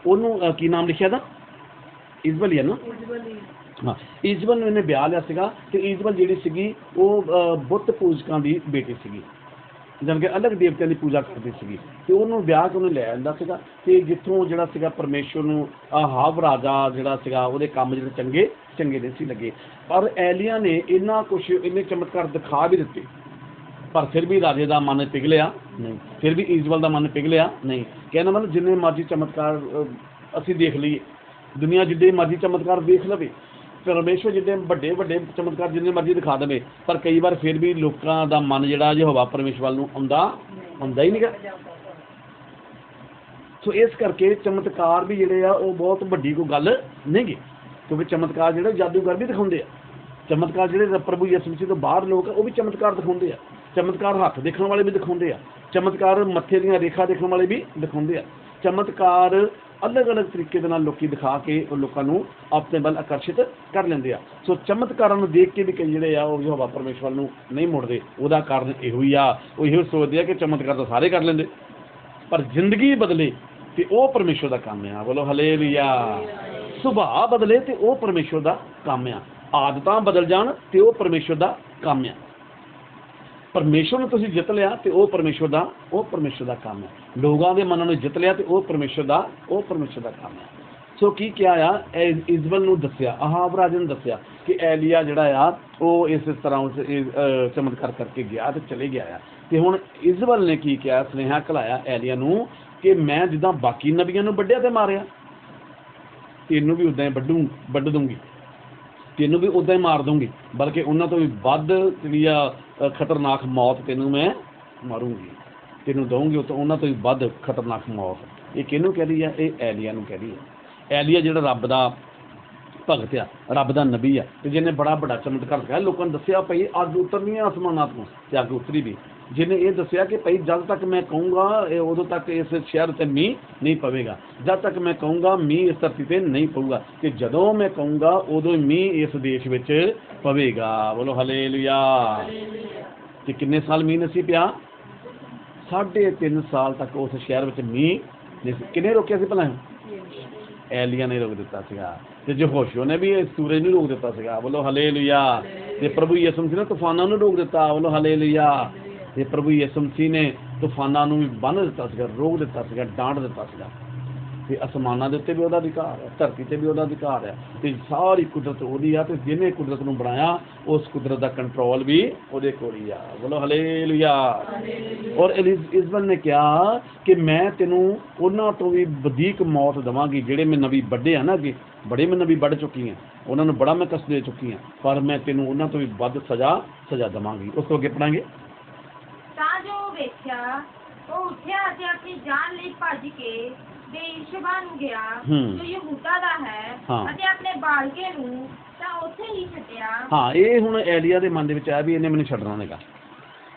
ਉਹਨੂੰ ਕੀ ਨਾਮ ਲਿਖਿਆ ਦਾ ਇਜ਼ਬਲ ਹੀ ਹੈ ਨਾ ਹਾਂ। ਇਜ਼ਬਲ ਨੂੰ ਇਹਨੇ ਵਿਆਹ ਲਿਆ ਸੀਗਾ ਤੇ ਇਜ਼ਬਲ ਜਿਹੜੀ ਸੀਗੀ ਉਹ ਬੁੱਤ ਪੂਜਕਾਂ ਦੀ ਬੇਟੀ ਸੀਗੀ। ਜਾਣੀ ਕਿ ਅਲੱਗ ਦੇਵਤਿਆਂ ਦੀ ਪੂਜਾ ਕਰਦੀ ਸੀਗੀ। ਤੇ ਉਹਨੂੰ ਵਿਆਹ ਕੇ ਉਹਨੇ ਲੈ ਆਂਦਾ ਸੀਗਾ ਤੇ ਜਿੱਥੋਂ ਜਿਹੜਾ ਸੀਗਾ ਪਰਮੇਸ਼ਵਰ ਨੂੰ ਆਹਾਬ ਰਾਜਾ ਜਿਹੜਾ ਸੀਗਾ ਉਹਦੇ ਕੰਮ ਜਿਹੜੇ ਚੰਗੇ ਚੰਗੇ ਨਹੀਂ ਸੀ ਲੱਗੇ। ਪਰ ਐਲੀਆ ਨੇ ਇੰਨਾ ਕੁਝ ਇੰਨੇ ਚਮਤਕਾਰ ਦਿਖਾ ਵੀ ਦਿੱਤੇ। ਪਰ ਫਿਰ ਵੀ ਰਾਜੇ ਦਾ ਮਨ ਪਿਘਲਿਆ। ਨਹੀਂ। ਫਿਰ ਵੀ ਇਜ਼ਬਲ ਦਾ ਮਨ ਪਿਘਲਿਆ। ਨਹੀਂ। ਕਹਿੰਦਾ ਮਤਲਬ ਜਿੰਨੇ ਮਰਜ਼ੀ ਚਮਤਕਾਰ ਅਸੀਂ ਦੇਖ ਲਈਏ। ਦੁਨੀਆ ਜਿੱਡੇ ਮਰਜ਼ੀ ਚਮਤਕਾਰ ਦੇਖ ਲਵੇ। ਪਰਮੇਸ਼ਵਰ ਜਿੱਡੇ ਵੱਡੇ ਵੱਡੇ ਚਮਤਕਾਰ ਜਿੰਨੇ ਮਰਜ਼ੀ ਦਿਖਾ ਦੇਵੇ, ਪਰ ਕਈ ਵਾਰ ਫਿਰ ਵੀ ਲੋਕਾਂ ਦਾ ਮਨ ਜਿਹੜਾ ਜੇ ਹਵਾ ਪਰਮੇਸ਼ਵਰ ਵੱਲ ਨੂੰ ਆਉਂਦਾ ਆਉਂਦਾ ਹੀ ਨਹੀਂਗਾ। ਸੋ ਇਸ ਕਰਕੇ ਚਮਤਕਾਰ ਵੀ ਜਿਹੜੇ ਆ, ਉਹ ਬਹੁਤ ਵੱਡੀ ਕੋਈ ਗੱਲ ਨਹੀਂਗੀ, ਕਿਉਂਕਿ ਚਮਤਕਾਰ ਜਿਹੜੇ ਜਾਦੂਗਰ ਵੀ ਦਿਖਾਉਂਦੇ ਆ। ਚਮਤਕਾਰ ਜਿਹੜੇ ਪ੍ਰਭੂ ਯਿਸੂ ਮਸੀਹ ਤੋਂ ਬਾਹਰ ਲੋਕ ਆ, ਉਹ ਵੀ ਚਮਤਕਾਰ ਦਿਖਾਉਂਦੇ ਆ। ਚਮਤਕਾਰ ਹੱਥ ਦੇਖਣ ਵਾਲੇ ਵੀ ਦਿਖਾਉਂਦੇ ਆ। ਚਮਤਕਾਰ ਮੱਥੇ ਦੀਆਂ ਰੇਖਾ ਦੇਖਣ ਵਾਲੇ ਵੀ ਦਿਖਾਉਂਦੇ ਆ। ਚਮਤਕਾਰ ਅਲੱਗ-ਅਲੱਗ ਤਰੀਕੇ ਦੇ ਨਾਲ ਲੋਕੀ ਦਿਖਾ ਕੇ ਉਹ ਲੋਕਾਂ ਨੂੰ ਆਪਣੇ ਵੱਲ ਆਕਰਸ਼ਿਤ ਕਰ ਲੈਂਦੇ ਆ। ਸੋ ਚਮਤਕਾਰਾਂ ਨੂੰ ਦੇਖ ਕੇ ਵੀ ਕਈ ਜਿਹੜੇ ਆ ਉਹ ਯਹੋਵਾ ਪਰਮੇਸ਼ਵਰ ਨੂੰ ਨਹੀਂ ਮੁੜਦੇ, ਉਹਦਾ ਕਾਰਨ ਇਹੋ ਹੀ ਆ। ਉਹ ਇਹੋ ਸੋਚਦੇ ਆ ਕਿ ਚਮਤਕਾਰ ਤਾਂ ਸਾਰੇ ਕਰ ਲੈਂਦੇ। ਪਰ ਜ਼ਿੰਦਗੀ ਬਦਲੇ ਤੇ ਉਹ ਪਰਮੇਸ਼ਵਰ ਦਾ ਕੰਮ ਆ। ਬੋਲੋ ਹਲੇਲੂਇਆ। ਸੁਭਾਅ ਬਦਲੇ ਤੇ ਉਹ ਪਰਮੇਸ਼ਵਰ ਦਾ ਕੰਮ ਆ। ਆਦਤਾਂ ਬਦਲ ਜਾਣ ਤੇ ਉਹ ਪਰਮੇਸ਼ਵਰ ਦਾ ਕੰਮ ਆ। ਪਰਮੇਸ਼ਵਰ ਨੂੰ ਤੁਸੀਂ ਜਿੱਤ ਲਿਆ ਤੇ ਉਹ ਪਰਮੇਸ਼ਵਰ ਦਾ, ਉਹ ਪਰਮੇਸ਼ਵਰ ਦਾ ਕੰਮ ਹੈ। ਲੋਕਾਂ ਦੇ ਮਨਾਂ ਨੂੰ ਜਿੱਤ ਲਿਆ ਤੇ ਉਹ ਪਰਮੇਸ਼ਵਰ ਦਾ, ਉਹ ਪਰਮੇਸ਼ਵਰ ਦਾ ਕੰਮ ਹੈ। ਸੋ ਕੀ ਕਿਹਾ ਆ? ਇਹ ਇਜ਼ਬਲ ਨੂੰ ਦੱਸਿਆ ਆਹਾਬ ਰਾਜੇ ਨੂੰ ਦੱਸਿਆ ਕਿ ਐਲੀਆ ਜਿਹੜਾ ਆ, ਉਹ ਇਸ ਤਰ੍ਹਾਂ ਚਮਤਕਾਰ ਕਰਕੇ ਗਿਆ ਤੇ ਚਲੇ ਗਿਆ ਆ। ਤੇ ਹੁਣ ਇਜ਼ਬਲ ਨੇ ਕੀ ਕਿਹਾ? ਸੁਨੇਹਾ ਕਲਾਇਆ ਐਲੀਆ ਨੂੰ ਕਿ ਮੈਂ ਜਿੱਦਾਂ ਬਾਕੀ ਨਬੀਆਂ ਨੂੰ ਵੱਢਿਆ ਤੇ ਮਾਰਿਆ। ਤੈਨੂੰ ਵੀ ਉਦਾਂ ਹੀ ਵੱਢੂ ਵੱਢ ਦੂੰਗੀ। ਤੈਨੂੰ ਵੀ ਉਦਾਂ ਹੀ ਮਾਰ ਦੂੰਗੀ। ਬਲਕਿ ਉਹਨਾਂ ਤੋਂ ਵੀ ਵੱਧ ਜਿਹੜੀ ਆ ਖਤਰਨਾਕ ਮੌਤ ਤੈਨੂੰ ਮੈਂ ਮਾਰੂੰਗੀ। ਤੈਨੂੰ ਦਊਂਗੀ ਉਹ ਤੋਂ ਉਹਨਾਂ ਤੋਂ ਵੀ ਵੱਧ ਖਤਰਨਾਕ ਮੌਤ। ਇਹ ਕਿਹਨੂੰ ਕਹਿ ਰਹੀ ਆ? ਇਹ ਐਲੀਆ ਨੂੰ ਕਹਿ ਰਹੀ ਆ। ਐਲੀਆ ਜਿਹੜਾ ਰੱਬ ਦਾ ਭਗਤ ਆ ਰੱਬ ਦਾ ਨਬੀ ਆ ਤੇ ਜਿਹਨੇ ਬੜਾ ਵੱਡਾ ਚਮਤਕਾਰ ਦਿਖਾਇਆ ਲੋਕਾਂ ਨੂੰ ਦੱਸਿਆ ਭਈ ਅੱਗ ਉਤਰਨੀ ਆ ਅਸਮਾਨਾਂ ਤੋਂ ਤੇ ਅੱਗ ਉਤਰੀ ਵੀ। ਜਿਹਨੇ ਇਹ ਦੱਸਿਆ ਕਿ ਭਈ ਜਦ ਤੱਕ ਮੈਂ ਕਹੂੰਗਾ ਇਹ ਉਦੋਂ ਤੱਕ ਇਸ ਸ਼ਹਿਰ ਤੇ ਮੀਂਹ ਨਹੀਂ ਪਵੇਗਾ। ਜਦ ਤੱਕ ਮੈਂ ਕਹੂੰਗਾ ਮੀਂਹ ਇਸ ਧਰਤੀ ਤੇ ਨਹੀਂ ਪਊਗਾ। ਤੇ ਜਦੋਂ ਮੈਂ ਕਹੂੰਗਾ ਉਦੋਂ ਮੀਂਹ ਇਸ ਦੇਸ਼ ਵਿੱਚ ਪਵੇਗਾ। ਬੋਲੋ ਹਲੇਲੂਇਆ ਤੇ ਕਿੰਨੇ ਸਾਲ ਮੀਂਹ ਨਹੀਂ ਸੀ ਪਿਆ? ਸਾਢੇ ਤਿੰਨ ਸਾਲ ਤੱਕ ਉਸ ਸ਼ਹਿਰ ਵਿੱਚ ਮੀਂਹ ਕਿਹਨੇ ਰੋਕਿਆ ਸੀ ਭਲਾ? ਐਲੀਆ ਨੇ ਰੋਕ ਦਿੱਤਾ ਸੀਗਾ। ਤੇ ਯਹੋਸ਼ੂ ਨੇ ਵੀ ਇਹ ਸੂਰਜ ਨੂੰ ਰੋਕ ਦਿੱਤਾ ਸੀਗਾ। ਬੋਲੋ ਹਲੇਲੂਇਆ ਤੇ ਪ੍ਰਭੂ ਯਿਸੂ ਮਸੀਹ ਨੇ ਤੂਫਾਨਾਂ ਨੂੰ ਰੋਕ ਦਿੱਤਾ। ਬੋਲੋ ਹਲੇਲੂਇਆ ਤੇ ਪ੍ਰਭੂ ਯਿਸੂ ਮਸੀਹ ਨੇ ਤੂਫਾਨਾਂ ਨੂੰ ਵੀ ਬੰਨ ਦਿੱਤਾ ਸੀਗਾ, ਰੋਕ ਦਿੱਤਾ ਸੀਗਾ, ਡਾਂਟ ਦਿੱਤਾ ਸੀਗਾ। ਤੇ ਅਸਮਾਨਾਂ ਦੇ ਉੱਤੇ ਵੀ ਉਹਦਾ ਅਧਿਕਾਰ ਹੈ ਧਰਤੀ ਤੇ ਵੀ ਉਹਦਾ ਅਧਿਕਾਰ ਹੈ ਤੇ ਸਾਰੀ ਕੁਦਰਤ ਉਹਦੀ ਆ ਤੇ ਜਿਹਨੇ ਕੁਦਰਤ ਨੂੰ ਬਣਾਇਆ ਉਸ ਕੁਦਰਤ ਦਾ ਕੰਟਰੋਲ ਵੀ ਉਹਦੇ ਕੋਲ ਹੀ ਆ। ਬੋਲੋ ਹਲੇਲੂਇਆ ਔਰ ਇਸਬਨ ਨੇ ਕਿਹਾ ਕਿ ਮੈਂ ਤੈਨੂੰ ਉਹਨਾਂ ਤੋਂ ਵੀ ਵਧੇਕ ਮੌਤ ਦਵਾਂਗੀ ਜਿਹੜੇ ਮੈਂ ਨਬੀ ਵੱਡੇ ਆ ਨਾ ਅੱਗੇ ਬੜੇ ਮੈਂ ਨਬੀ ਵੱਢ ਚੁੱਕੀ ਆ ਉਹਨਾਂ ਨੂੰ ਬੜਾ ਮੈਂ ਕਸ਼ਟ ਦੇ ਚੁੱਕੀ ਆ ਪਰ ਮੈਂ ਤੈਨੂੰ ਉਹਨਾਂ ਤੋਂ ਵੀ ਵੱਧ ਸਜ਼ਾ ਸਜ਼ਾ ਦਵਾਂਗੀ। ਉਸ ਤੋਂ ਅੱਗੇ ਪੜਾਂਗੇ। ਤਾਂ ਜੋ ਵੇਖਿਆ ਉਹ ਉੱਠਿਆ ਅਤੇ ਆਪਣੀ ਜਾਨ ਲਈ ਭੱਜ ਕੇ ਬੇਇਸ਼ਬਾ ਨੂੰ ਗਿਆ ਹੂੰ। ਜੋ ਯਹੂਦਾ ਦਾ ਹੈ ਹਾਂ। ਅਤੇ ਆਪਣੇ ਬਾਲਕੇ ਨੂੰ ਤਾਂ ਉੱਥੇ ਹੀ ਛੱਡਿਆ। ਹਾਂ ਇਹ ਹੁਣ ਐਲੀਆ ਦੇ ਮਨ ਦੇ ਵਿੱਚ ਆਇਆ ਵੀ ਇਹਨੇ ਮੈਨੂੰ ਛੱਡਣਾ ਨਹੀਂਗਾ।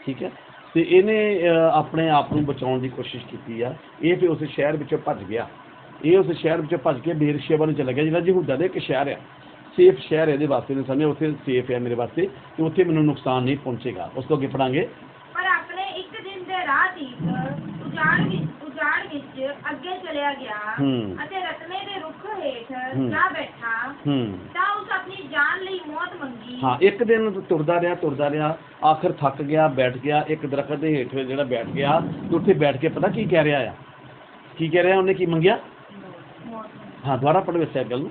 ਠੀਕ ਹੈ? ਤੇ ਇਹਨੇ ਅਹ, ਆਪਣੇ ਆਪ ਨੂੰ ਬਚਾਉਣ ਦੀ ਕੋਸ਼ਿਸ਼ ਕੀਤੀ ਆ। ਇਹ ਫਿਰ ਉਸ ਸ਼ਹਿਰ ਵਿੱਚੋਂ ਭੱਜ ਗਿਆ। ਇਹ ਉਸ ਸ਼ਹਿਰ ਵਿੱਚੋਂ ਭੱਜ ਕੇ ਬੇਰਸ਼ੇਬਾ ਨੂੰ ਚਲਾ ਗਿਆ ਜਿਹੜਾ ਯਹੂਦਾ ਦੇ ਇੱਕ ਸ਼ਹਿਰ ਆ। ਸੇਫ ਸ਼ਹਿਰ ਇਹਦੇ ਵਾਸਤੇ ਨੇ ਸਮਝਿਆ ਉੱਥੇ ਸੇਫ ਹੈ ਮੇਰੇ ਵਾਸਤੇ ਤੇ ਉੱਥੇ ਮੈਨੂੰ ਨੁਕਸਾਨ ਨਹੀਂ ਪਹੁੰਚੇਗਾ। ਉਸ ਤੋਂ ਅੱਗੇ ਪੜਾਂਗੇ। ਪਰ ਆਪਣੇ ਇੱਕ ਦਿਨ ਦੇ ਰਾਹ ਤੀਕ ਉਜਾੜ ਵਿੱਚ ਉਜਾੜ ਵਿੱਚ ਅੱਗੇ ਚਲਿਆ ਗਿਆ। ਅਤੇ ਰਤਨੇ ਦੇ ਰੁੱਖ ਹੇਠ। ਜਾ ਬੈਠਾ ਹੂੰ। ਤਾਂ ਉਸ ਆਪਣੀ ਜਾਨ ਲਈ ਮੌਤ ਮੰਗੀ। ਹਾਂ ਇੱਕ ਦਿਨ ਤੁਰਦਾ ਰਿਹਾ ਤੁਰਦਾ ਰਿਹਾ ਆਖਰ ਥੱਕ ਗਿਆ ਬੈਠ ਗਿਆ ਇੱਕ ਦਰਖਤ ਦੇ ਹੇਠ ਜਿਹੜਾ ਬੈਠ ਗਿਆ ਤੇ ਉੱਥੇ ਬੈਠ ਕੇ ਪਤਾ ਕੀ ਕਹਿ ਰਿਹਾ ਆ? ਕੀ ਕਹਿ ਰਿਹਾ ਉਹਨੇ ਕੀ ਮੰਗਿਆ? ਹਾਂ ਦੁਬਾਰਾ ਪੜ੍ਹੋ ਇਸ ਗੱਲ ਨੂੰ।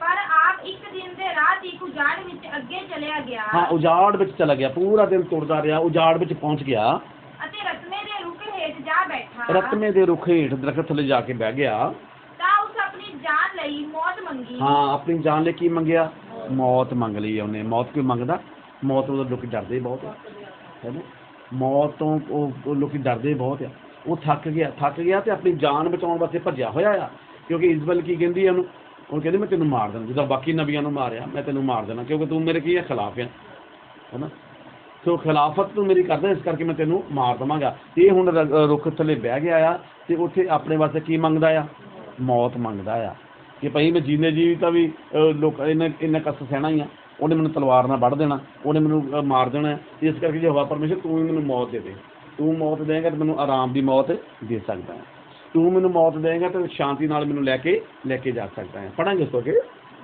ਪਰ ਆਪ ਇੱਕ ਦਿਨ ਦੇ ਰਾਹ ਤੀਕ ਉਜਾੜ ਵਿੱਚ ਅੱਗੇ ਚਲਿਆ ਗਿਆ। ਹਾਂ ਉਜਾੜ ਵਿੱਚ ਚਲਾ ਗਿਆ ਪੂਰਾ ਦਿਨ ਤੁਰਦਾ ਰਿਹਾ ਉਜਾੜ ਵਿੱਚ ਪਹੁੰਚ ਗਿਆ ਅਤੇ ਰਤਨੇ ਦੇ ਰੁੱਖ ਹੇਠ ਜਾ ਬੈਠਾ। ਰਤਮੇ ਦੇ ਰੁੱਖ ਹੇਠ ਦਰਖਤ ਥੱਲੇ ਜਾ ਕੇ ਬਹਿ ਗਿਆ। ਤਾਂ ਉਸ ਆਪਣੀ ਜਾਨ ਲਈ ਮੌਤ ਮੰਗੀ। ਹਾਂ ਆਪਣੀ ਜਾਨ ਲਈ ਕੀ ਮੰਗਿਆ? ਮੌਤ ਮੰਗ ਲਈ ਉਹਨੇ। ਮੌਤ ਕਿਉਂ ਮੰਗਦਾ? ਮੌਤ ਤੋਂ ਲੋਕ ਡਰਦੇ ਬਹੁਤ ਆ। ਹੈ ਨਾ? ਮੌਤ ਤੋਂ ਉਹ ਲੋਕੀ ਡਰਦੇ ਬਹੁਤ ਆ। ਉਹ ਥੱਕ ਗਿਆ। ਥੱਕ ਗਿਆ ਤੇ ਆਪਣੀ ਜਾਨ ਬਚਾਉਣ ਵਾਸਤੇ ਭੱਜਿਆ ਹੋਇਆ ਆ। ਕਿਉਂਕਿ ਇਸਬਲ ਕੀ ਕਹਿੰਦੀ ਆ ਉਹਨੂੰ? ਉਹ ਕਹਿੰਦੀ ਮੈਂ ਤੈਨੂੰ ਮਾਰ ਦੇਣਾ ਜਿੱਦਾਂ ਬਾਕੀ ਨਬੀਆਂ ਨੂੰ ਮਾਰਿਆ ਮੈਂ ਤੈਨੂੰ ਮਾਰ ਦੇਣਾ ਕਿਉਂਕਿ ਤੂੰ ਮੇਰੇ ਕੀ ਹੈ ਖਿਲਾਫ ਆ। ਹੈਨਾ ਸੋ ਖਿਲਾਫਤ ਤੂੰ ਮੇਰੀ ਕਰਦਾ ਇਸ ਕਰਕੇ ਮੈਂ ਤੈਨੂੰ ਮਾਰ ਦਵਾਂਗਾ। ਇਹ ਹੁਣ ਰ- ਰੁੱਖ ਥੱਲੇ ਬਹਿ ਗਿਆ ਆ ਤੇ ਉੱਥੇ ਆਪਣੇ ਵਾਸਤੇ ਕੀ ਮੰਗਦਾ ਆ? ਮੌਤ ਮੰਗਦਾ ਆ। ਕਿ ਭਾਈ ਮੈਂ ਜੀਨੇ ਜੀ ਤਾਂ ਵੀ ਅਹ, ਲੋਕ ਇਹਨੇ ਇਹਨੇ ਕਸ ਸਹਿਣਾ ਹੀ ਆ। ਉਹਨੇ ਮੈਨੂੰ ਤਲਵਾਰ ਨਾਲ ਵੱਢ ਦੇਣਾ ਉਹਨੇ ਮੈਨੂੰ ਮਾਰ ਦੇਣਾ। ਇਸ ਕਰਕੇ ਜੇ ਹਵਾ ਪਰਮੇਸ਼ਰ ਤੂੰ ਹੀ ਮੈਨੂੰ ਮੌਤ ਦੇ ਦੇ। ਤੂੰ ਮੌਤ ਦੇਂਗਾ ਤੇ ਮੈਨੂੰ ਆਰਾਮ ਦੀ ਮੌਤ ਦੇ ਸਕਦਾ ਹੈ ਤੂੰ ਮੈਨੂੰ ਮੌਤ ਦੇਂਗਾ ਤੇ ਸ਼ਾਂਤੀ ਨਾਲ ਮੈਨੂੰ ਲੈ ਕੇ ਲੈ ਕੇ ਜਾ ਸਕਦਾ ਹੈ ਪੜਾਂਗੇ ਇਸ ਤੋਂ ਅੱਗੇ।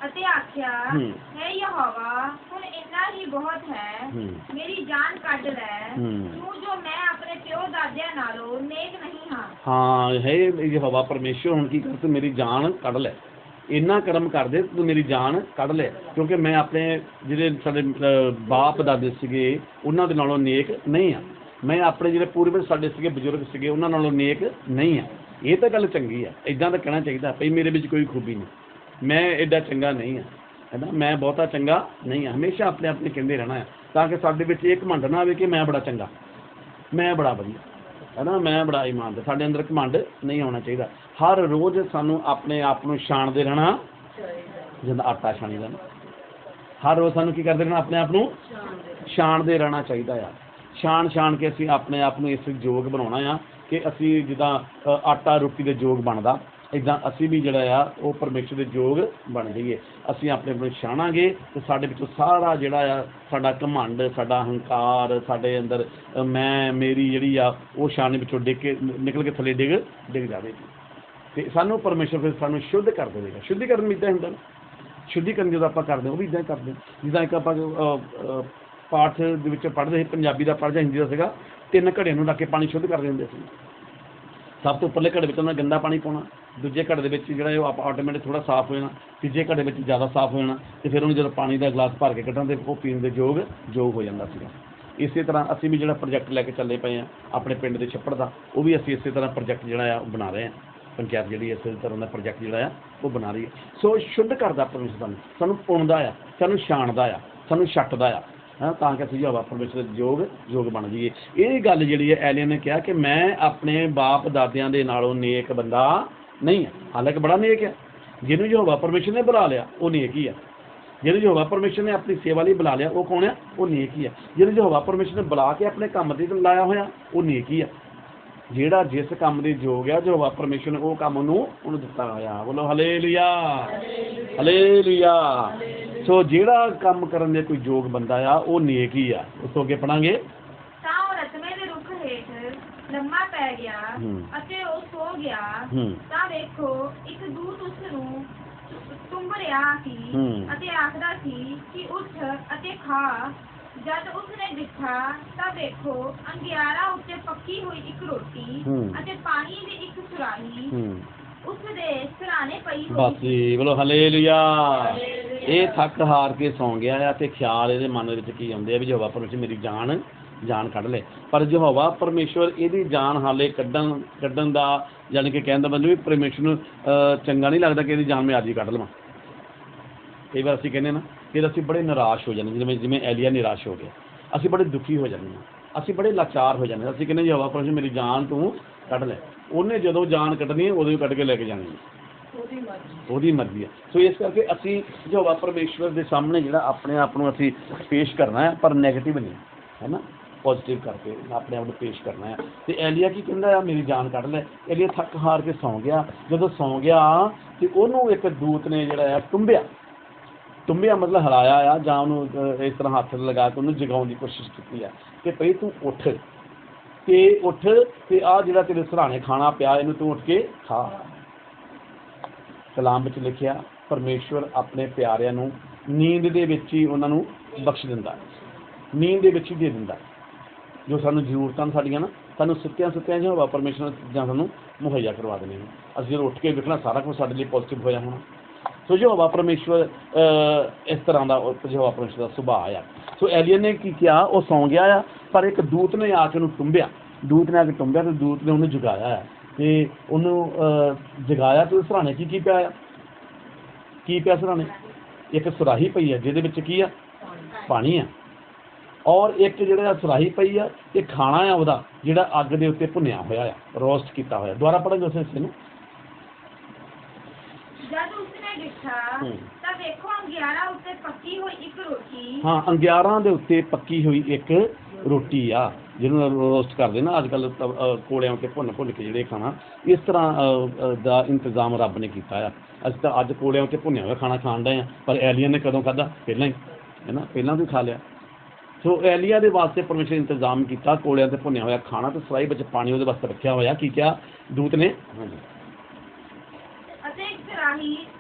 ਅਤੇ ਆਖਿਆ ਹੂੰ। ਹੈ ਯਹੋਵਾ ਹੁਣ ਇੰਨਾ ਹੀ ਬਹੁਤ ਹੈ। ਹੂੰ। ਮੇਰੀ ਜਾਨ ਕੱਢ ਲੈ। ਹੂੰ। ਤੂੰ ਜੋ ਮੈਂ ਆਪਣੇ ਪਿਓ ਦਾਦਿਆਂ ਨਾਲੋਂ ਨੇਕ ਨਹੀਂ ਹਾਂ। ਹਾਂ ਹੈ ਇਹ ਹਵਾ ਪਰਮੇਸ਼ਰ ਹੁਣ ਕੀ ਕਰ? ਤੂੰ ਮੇਰੀ ਜਾਨ ਕੱਢ ਲੈ। ਇੰਨਾ ਕਰਮ ਕਰ ਦੇ ਤੂੰ ਮੇਰੀ ਜਾਨ ਕੱਢ ਲੈ। ਕਿਉਂਕਿ ਮੈਂ ਆਪਣੇ ਜਿਹੜੇ ਸਾਡੇ ਅਹ, ਬਾਪ ਦਾਦੇ ਸੀਗੇ ਉਹਨਾਂ ਦੇ ਨਾਲੋਂ ਨੇਕ ਨਹੀਂ ਆ ਮੈਂ ਆਪਣੇ ਜਿਹੜੇ ਪੂਰਵਜ ਸਾਡੇ ਸੀਗੇ ਬਜ਼ੁਰਗ ਸੀਗੇ ਉਹਨਾਂ ਨਾਲੋਂ ਨੇਕ ਨਹੀਂ ਆ ਇਹ ਤਾਂ ਗੱਲ ਚੰਗੀ ਆ। ਇਦਾਂ ਤਾਂ ਕਹਿਣਾ ਚਾਹੀਦਾ ਭਈ ਮੇਰੇ ਵਿੱਚ ਕੋਈ ਖੂਬੀ ਨਹੀਂ। ਮੈਂ ਐਡਾ ਚੰਗਾ ਨਹੀਂ ਆ ਹੈਨਾ? ਮੈਂ ਬਹੁਤਾ ਚੰਗਾ ਨਹੀਂ ਹਾਂ। ਹਮੇਸ਼ਾ ਆਪਣੇ ਆਪਣੇ ਕਹਿੰਦੇ ਰਹਿਣਾ ਆ ਤਾਂ ਕਿ ਸਾਡੇ ਵਿੱਚ ਇਹ ਘਮੰਡ ਨਾ ਆਵੇ ਕਿ ਮੈਂ ਬੜਾ ਚੰਗਾ, ਮੈਂ ਬੜਾ ਵਧੀਆ, ਹੈਨਾ? ਮੈਂ ਬੜਾ ਇਮਾਨਦਾਰ ਸਾਡੇ ਅੰਦਰ ਘਮੰਡ ਨਹੀਂ ਆਉਣਾ ਚਾਹੀਦਾ। ਹਰ ਰੋਜ਼ ਸਾਨੂੰ ਆਪਣੇ ਆਪ ਨੂੰ ਛਾਣਦੇ ਰਹਿਣਾ ਜਿੱਦਾਂ ਆਟਾ ਛਾਣੀਦਾ ਨਾ। ਹਰ ਰੋਜ਼ ਸਾਨੂੰ ਕੀ ਕਰਦੇ ਰਹਿਣਾ? ਆਪਣੇ ਆਪ ਨੂੰ ਛਾਣਦੇ ਰਹਿਣਾ ਚਾਹੀਦਾ ਆ। ਛਾਣ ਛਾਣ ਕੇ ਅਸੀਂ ਆਪਣੇ ਆਪ ਨੂੰ ਇਸ ਯੋਗ ਬਣਾਉਣਾ ਆ ਕਿ ਅਸੀਂ ਜਿੱਦਾਂ ਆਟਾ ਰੋਟੀ ਦੇ ਯੋਗ ਬਣਦਾ। ਇਦਾਂ ਅਸੀਂ ਵੀ ਜਿਹੜਾ ਆ, ਉਹ ਪਰਮੇਸ਼ਰ ਦੇ ਯੋਗ ਬਣ ਜਾਈਏ। ਅਸੀਂ ਆਪਣੇ ਆਪ ਨੂੰ ਛਾਣਾਂਗੇ ਤੇ ਸਾਡੇ ਵਿੱਚੋਂ ਸਾਰਾ ਜਿਹੜਾ ਆ, ਸਾਡਾ ਘਮੰਡ, ਸਾਡਾ ਹੰਕਾਰ, ਸਾਡੇ ਅੰਦਰ ਮੈਂ, ਮੇਰੀ ਜਿਹੜੀ ਆ, ਉਹ ਛਾਣੇ ਵਿੱਚੋਂ ਡਿੱਗ ਕੇ ਨਿਕਲ ਕੇ ਥੱਲੇ ਡਿੱਗ ਡਿੱਗ ਜਾਵੇਗੀ ਤੇ ਸਾਨੂੰ ਪਰਮੇਸ਼ਰ ਫਿਰ ਸਾਨੂੰ ਸ਼ੁੱਧ ਕਰ ਦੇਵੇਗਾ। ਸ਼ੁੱਧੀਕਰਨ ਵੀ ਇਦਾਂ ਹੁੰਦਾ ਸ਼ੁੱਧੀਕਰਨ ਜਦੋਂ ਆਪਾਂ ਕਰਦੇ ਉਹ ਵੀ ਇਦਾਂ ਹੀ ਕਰਦੇ ਜਿੱਦਾਂ ਇੱਕ ਆਪਾਂ ਪਾਠ ਦੇ ਵਿੱਚ ਪੜ੍ਹਦੇ ਸੀ, ਪੰਜਾਬੀ ਦਾ ਪੜ੍ਹ ਪੜ੍ਹਦੇ ਹਿੰਦੀ ਦਾ ਸੀਗਾ, ਤਿੰਨ ਘੜਿਆਂ ਨੂੰ ਰੱਖ ਕੇ ਪਾਣੀ ਸ਼ੁੱਧ ਕਰਦੇ ਹੁੰਦੇ ਸੀ। ਸਭ ਤੋਂ ਉੱਪਰਲੇ ਘੜੇ ਵਿੱਚ ਉਹਨਾਂ ਗੰਦਾ ਪਾਣੀ ਪਾਉਣਾ, ਦੂਜੇ ਘੜੇ ਦੇ ਵਿੱਚ ਜਿਹੜਾ ਉਹ ਆਪ ਆਟੋਮੈਟਿਕ ਥੋੜਾ ਸਾਫ਼ ਹੋ ਜਾਣਾ, ਤੀਜੇ ਘੜੇ ਵਿੱਚ ਜ਼ਿਆਦਾ ਸਾਫ਼ ਹੋ ਜਾਣਾ ਤੇ ਫਿਰ ਉਹਨੂੰ ਜਦੋਂ ਪਾਣੀ ਦਾ ਗਲਾਸ ਭਰ ਕੇ ਕੱਢਣ ਤੇ ਉਹ ਪੀਣ ਦੇ ਯੋਗ ਯੋਗ ਹੋ ਜਾਂਦਾ ਸੀਗਾ। ਇਸੇ ਤਰ੍ਹਾਂ ਅਸੀਂ ਵੀ ਜਿਹੜਾ ਪ੍ਰੋਜੈਕਟ ਲੈ ਕੇ ਚੱਲੇ ਪਏ ਆ ਆਪਣੇ ਪਿੰਡ ਦੇ ਛੱਪੜ ਦਾ, ਉਹ ਵੀ ਅਸੀਂ ਇਸੇ ਤਰ੍ਹਾਂ ਪ੍ਰੋਜੈਕਟ ਜਿਹੜਾ ਆ ਉਹ ਬਣਾ ਰਹੇ ਆ ਪੰਚਾਇਤ ਜਿਹੜੀ ਇਸੇ ਤਰ੍ਹਾਂ ਦਾ ਪ੍ਰੋਜੈਕਟ ਜਿਹੜਾ ਆ, ਉਹ ਬਣਾ ਰਹੀ ਹੈ। ਸੋ ਸ਼ੁੱਧ ਕਰਦਾ ਪਰਮੇਸ਼ਰ ਸਾਨੂੰ ਸਾਨੂੰ ਪੁਣਦਾ ਆ, ਸਾਨੂੰ ਛਾਣਦਾ ਆ, ਸਾਨੂੰ ਛੱਟਦਾ ਆ। ਹਾਂ, ਤਾਂ ਕਿ ਅਸੀਂ ਹਵਾ ਪਰਮੇਸ਼ਰ ਦੇ ਯੋਗ ਯੋਗ ਬਣ ਜਾਈਏ। ਇਹ ਗੱਲ ਜਿਹੜੀ ਹੈ ਐਲੀਅਨ ਨੇ ਕਿਹਾ ਕਿ ਮੈਂ ਆਪਣੇ ਬਾਪ ਦਾਦਿਆਂ ਦੇ ਨਾਲੋਂ ਨੇਕ ਬੰਦਾ ਨਹੀਂ ਹਾਂ। ਹਾਲਾਂਕਿ ਬੜਾ ਨੇਕ ਹੈ। ਜਿਹਨੂੰ ਯਹੋਵਾ ਪਰਮੇਸ਼ਰ ਨੇ ਬੁਲਾ ਲਿਆ, ਉਹ ਨੇਕ ਹੀ ਆ। ਜਿਹਨੂੰ ਯਹੋਵਾ ਪਰਮੇਸ਼ਰ ਨੇ ਆਪਣੀ ਸੇਵਾ ਲਈ ਬੁਲਾ ਲਿਆ, ਉਹ ਕੌਣ ਆ ਉਹ ਨੇਕ ਹੀ ਹੈ ਜਿਹਨੂੰ ਯਹੋਵਾ ਪਰਮੇਸ਼ਰ ਨੇ ਬੁਲਾ ਕੇ ਆਪਣੇ ਕੰਮ ਤੇ ਲਾਇਆ ਹੋਇਆ, ਉਹ ਨੇਕ ਹੀ ਆ। ਜਿਹੜਾ ਜਿਸ ਕੰਮ ਦੇ ਯੋਗ ਆ ਯਹੋਵਾ ਪਰਮੇਸ਼ਰ ਨੇ ਉਹ ਕੰਮ ਨੂੰ ਉਹਨੂੰ ਦਿੱਤਾ ਹੋਇਆ। ਬੋਲੋ ਹਲੇਲੂਇਆ ਹਲੇਲੂਇਆ ਸੋ ਜਿਹੜਾ ਕੰਮ ਕਰਨ ਦੇ ਕੋਈ ਯੋਗ ਬੰਦਾ ਆ ਉਹ ਨੇਕ ਹੀ ਆ। ਉਸ ਤੋਂ ਅੱਗੇ ਪੜਾਂਗੇ। ਤਾਂ ਉਹ ਰਤਮੇ ਦੇ ਰੁੱਖ ਹੇਠ ਲੰਮਾ ਪੈ ਗਿਆ ਹੂੰ। ਅਤੇ ਉਹ ਸੋ ਗਿਆ। ਹੂੰ। ਤਾਂ ਵੇਖੋ ਇੱਕ ਦੂਤ ਉਸ ਨੂੰ ਟੁੰਬ ਰਿਹਾ ਸੀ ਹੂੰ। ਅਤੇ ਆਖਦਾ ਸੀ ਕਿ ਉੱਠ ਅਤੇ ਖਾ। ਜਦ ਉਸਨੇ ਦੇਖਾ ਤਾਂ ਵੇਖੋ ਅੰਗਿਆਰਾ ਉੱਤੇ ਪੱਕੀ ਹੋਈ ਇੱਕ ਰੋਟੀ ਹੂੰ। ਅਤੇ ਪਾਣੀ ਦੀ ਇੱਕ ਸੁਰਾਹੀ। ਹੂੰ। ਉਸ ਦੇ ਸਿਰਾਣੇ ਪਈ ਹੋਈ ਬਸ ਜੀ ਬੋਲੋ ਹਲੇਲੂਇਆ ਇਹ ਥੱਕ ਹਾਰ ਕੇ ਸੌਂ ਗਿਆ ਆ ਤੇ ਖਿਆਲ ਇਹਦੇ ਮਨ ਵਿੱਚ ਕੀ ਆਉਂਦੇ ਆ ਵੀ ਯਹੋਵਾ ਪਰਮੇਸ਼ਰ ਮੇਰੀ ਜਾਨ ਜਾਨ ਕੱਢ ਲੈ। ਪਰ ਯਹੋਵਾ ਪਰਮੇਸ਼ਵਰ ਇਹਦੀ ਜਾਨ ਹਾਲੇ ਕੱਢਣ ਕੱਢਣ ਦਾ ਯਾਨੀ ਕਿ ਕਹਿੰਦਾ ਬੰਦੇ ਵੀ ਪਰਮੇਸ਼ਰ ਨੂੰ ਅਹ, ਚੰਗਾ ਨਹੀਂ ਲੱਗਦਾ ਕਿ ਇਹਦੀ ਜਾਨ ਮੈਂ ਅੱਜ ਹੀ ਕੱਢ ਲਵਾਂ। ਕਈ ਵਾਰ ਅਸੀਂ ਕਹਿੰਦੇ ਨਾ ਕਿ ਅਸੀਂ ਬੜੇ ਨਿਰਾਸ਼ ਹੋ ਜਾਂਦੇ ਜਿਵੇਂ ਜਿਵੇਂ ਐਲੀਆ ਨਿਰਾਸ਼ ਹੋ ਗਿਆ। ਅਸੀਂ ਬੜੇ ਦੁਖੀ ਹੋ ਜਾਂਦੇ ਹਾਂ। ਅਸੀਂ ਬੜੇ ਲਾਚਾਰ ਹੋ ਜਾਂਦੇ ਹਾਂ। ਅਸੀਂ ਕਹਿੰਦੇ ਯਹੋਵਾ ਪਰਮੇਸ਼ਰ ਮੇਰੀ ਜਾਨ ਤੂੰ ਕੱਢ ਲੈ। ਉਹਨੇ ਜਦੋਂ ਜਾਨ ਕੱਢਣੀ ਹੈ ਉਦੋਂ ਹੀ ਕੱਢ ਕੇ ਲੈ ਕੇ ਜਾਣੀ ਹੈ। ਉਹਦੀ ਮਰਜ਼ੀ। ਹੈ। ਸੋ ਇਸ ਕਰਕੇ ਅਸੀਂ ਯਹੋਵਾ ਪਰਮੇਸ਼ਵਰ ਦੇ ਸਾਹਮਣੇ ਜਿਹੜਾ ਆਪਣੇ ਆਪ ਨੂੰ ਅਸੀਂ ਪੇਸ਼ ਕਰਨਾ ਹੈ ਪਰ 네ਗੇਟਿਵ ਨਹੀਂ ਹੈ ਨਾ? ਪੋਜ਼ਿਟਿਵ ਕਰਕੇ ਆਪਣੇ ਆਪ ਨੂੰ ਪੇਸ਼ ਕਰਨਾ ਹੈ। ਤੇ ਐਲੀਆ ਕੀ ਕਹਿੰਦਾ ਆ ਮੇਰੀ ਜਾਨ ਕੱਢ ਲੈ। ਐਲੀਆ ਥੱਕ ਹਾਰ ਕੇ ਸੌਂ ਗਿਆ। ਜਦੋਂ ਸੌਂ ਗਿਆ ਤੇ ਉਹਨੂੰ ਇੱਕ ਦੂਤ ਨੇ ਜਿਹੜਾ ਆ ਟੁੰਬਿਆ। ਤੁੰਬਿਆ ਮਤਲਬ ਹਲਾਇਆ ਆ, ਜਾਂ ਉਹਨੂੰ ਇਸ ਤਰ੍ਹਾਂ ਹੱਥ ਲਗਾ ਕੇ ਉਹਨੂੰ ਜਗਾਉਣ ਦੀ ਕੋਸ਼ਿਸ਼ ਕੀਤੀ ਆ ਕਿ ਭਈ ਤੂੰ ਉੱਠ ਤੇ ਉੱਠ ਤੇ ਆ ਜਿਹੜਾ ਤੇਰੇ ਸਰਾਣੇ ਖਾਣਾ ਪਿਆ ਇਹਨੂੰ ਤੂੰ ਉੱਠ ਕੇ ਖਾ। ਕਲਾਮ ਵਿੱਚ ਲਿਖਿਆ, ਪਰਮੇਸ਼ਵਰ ਆਪਣੇ ਪਿਆਰਿਆਂ ਨੂੰ ਨੀਂਦ ਦੇ ਵਿੱਚ ਹੀ ਉਹਨਾਂ ਨੂੰ ਬਖਸ਼ ਦਿੰਦਾ ਨੀਂਦ ਦੇ ਵਿੱਚ ਹੀ ਦੇ ਦਿੰਦਾ ਜੋ ਸਾਨੂੰ ਜ਼ਰੂਰਤਾਂ ਸਾਡੀਆਂ ਨਾ, ਸਾਨੂੰ ਸੁੱਤਿਆਂ ਸੁੱਤਿਆਂ ਜਿਹੜਾ ਪਰਮੇਸ਼ਵਰ ਜਾਂ ਸਾਨੂੰ ਮੁਹੱਈਆ ਕਰਵਾ ਦੇਣੇ ਨੇ। ਅਸੀਂ ਜਦੋਂ ਉੱਠ ਕੇ ਵੇਖਣਾ, ਸਾਰਾ ਕੁਝ ਸਾਡੇ ਲਈ ਪੋਜ਼ਿਟਿਵ ਹੋਇਆ ਹੋਣਾ। ਸੋ ਜੋ ਪਰਮੇਸ਼ਵਰ ਇਸ ਤਰ੍ਹਾਂ ਦਾ ਜੋ ਪਰਮੇਸ਼ਵਰ ਦਾ ਸੁਭਾਅ ਆ ਸੋ ਐਲੀਅਨ ਨੇ ਕੀ ਕਿਹਾ? ਉਹ ਸੌਂ ਗਿਆ ਆ, ਪਰ ਇੱਕ ਦੂਤ ਨੇ ਆ ਕੇ ਉਹਨੂੰ ਟੁੰਬਿਆ। ਦੂਤ ਨੇ ਆ ਕੇ ਟੁੰਬਿਆ ਤੇ ਦੂਤ ਨੇ ਉਹਨੂੰ ਜਗਾਇਆ ਆ। ਤੇ ਉਹਨੂੰ ਜਗਾਇਆ ਤੇ ਉਹਦੇ ਸਰਾਣੇ ਕੀ ਕੀ ਪਿਆ ਆ? ਕੀ ਪਿਆ ਸਰਾਣੇ? ਇੱਕ ਸੁਰਾਹੀ ਪਈ ਆ, ਜਿਹਦੇ ਵਿੱਚ ਕੀ ਆ? ਪਾਣੀ ਆ। ਔਰ ਇੱਕ ਜਿਹੜਾ ਸੁਰਾਹੀ ਪਈ ਆ, ਇਹ ਖਾਣਾ ਆ ਉਹਦਾ, ਜਿਹੜਾ ਅੱਗ ਦੇ ਉੱਤੇ ਭੁੰਨਿਆ ਹੋਇਆ ਆ, ਰੋਸਟ ਕੀਤਾ ਹੋਇਆ। ਦੁਬਾਰਾ ਪੜਾਂਗੇ ਉਸ ਹਿੱਸੇ ਨੂੰ ਜਦ ਉਸਨੇ ਤਾਂ ਵੇਖੋ ਅੰਗਿਆਰਾ ਉੱਤੇ ਪੱਕੀ ਹੋਈ ਇੱਕ ਰੋਟੀ। ਹਾਂ ਅੰਗਿਆਰਾਂ ਦੇ ਉੱਤੇ ਪੱਕੀ ਹੋਈ ਇੱਕ ਰੋਟੀ ਆ ਜਿਹਨੂੰ ਰੋਸਟ ਕਰਦੇ ਨਾ ਅੱਜ ਕੱਲ ਕੋਲਿਆਂ ਉੱਤੇ ਭੁੰਨ ਭੁੰਨ ਕੇ ਜਿਹੜੇ ਖਾਣਾ ਇਸ ਤਰ੍ਹਾਂ ਦਾ ਇੰਤਜ਼ਾਮ ਰੱਬ ਨੇ ਕੀਤਾ ਆ। ਅਸੀਂ ਤਾਂ ਅੱਜ ਕੋਲਿਆਂ ਉੱਤੇ ਭੁੰਨਿਆ ਹੋਇਆ ਖਾਣਾ ਖਾਣ ਡਏ ਆ ਪਰ ਐਲੀਅਨ ਨੇ ਕਦੋਂ ਖਾਦਾ ਪਹਿਲਾਂ ਹੀ ਹੈ ਨਾ? ਪਹਿਲਾਂ ਵੀ ਖਾ ਲਿਆ। ਸੋ ਐਲੀਆ ਦੇ ਵਾਸਤੇ ਪਰਮੇਸ਼ਰ ਇੰਤਜ਼ਾਮ ਕੀਤਾ ਕੋਲਿਆਂ ਤੇ ਭੁੰਨਿਆ ਹੋਇਆ ਖਾਣਾ ਤੇ ਸਰਾਈ ਵਿੱਚ ਪਾਣੀ ਉਹਦੇ ਵਾਸਤੇ ਰੱਖਿਆ ਹੋਇਆ। ਕੀ ਕਿਹਾ? ਦੂਤ ਨੇ? ਹਾਂਜੀ। ਅਤੇ ਇੱਕ ਉਸਦੇ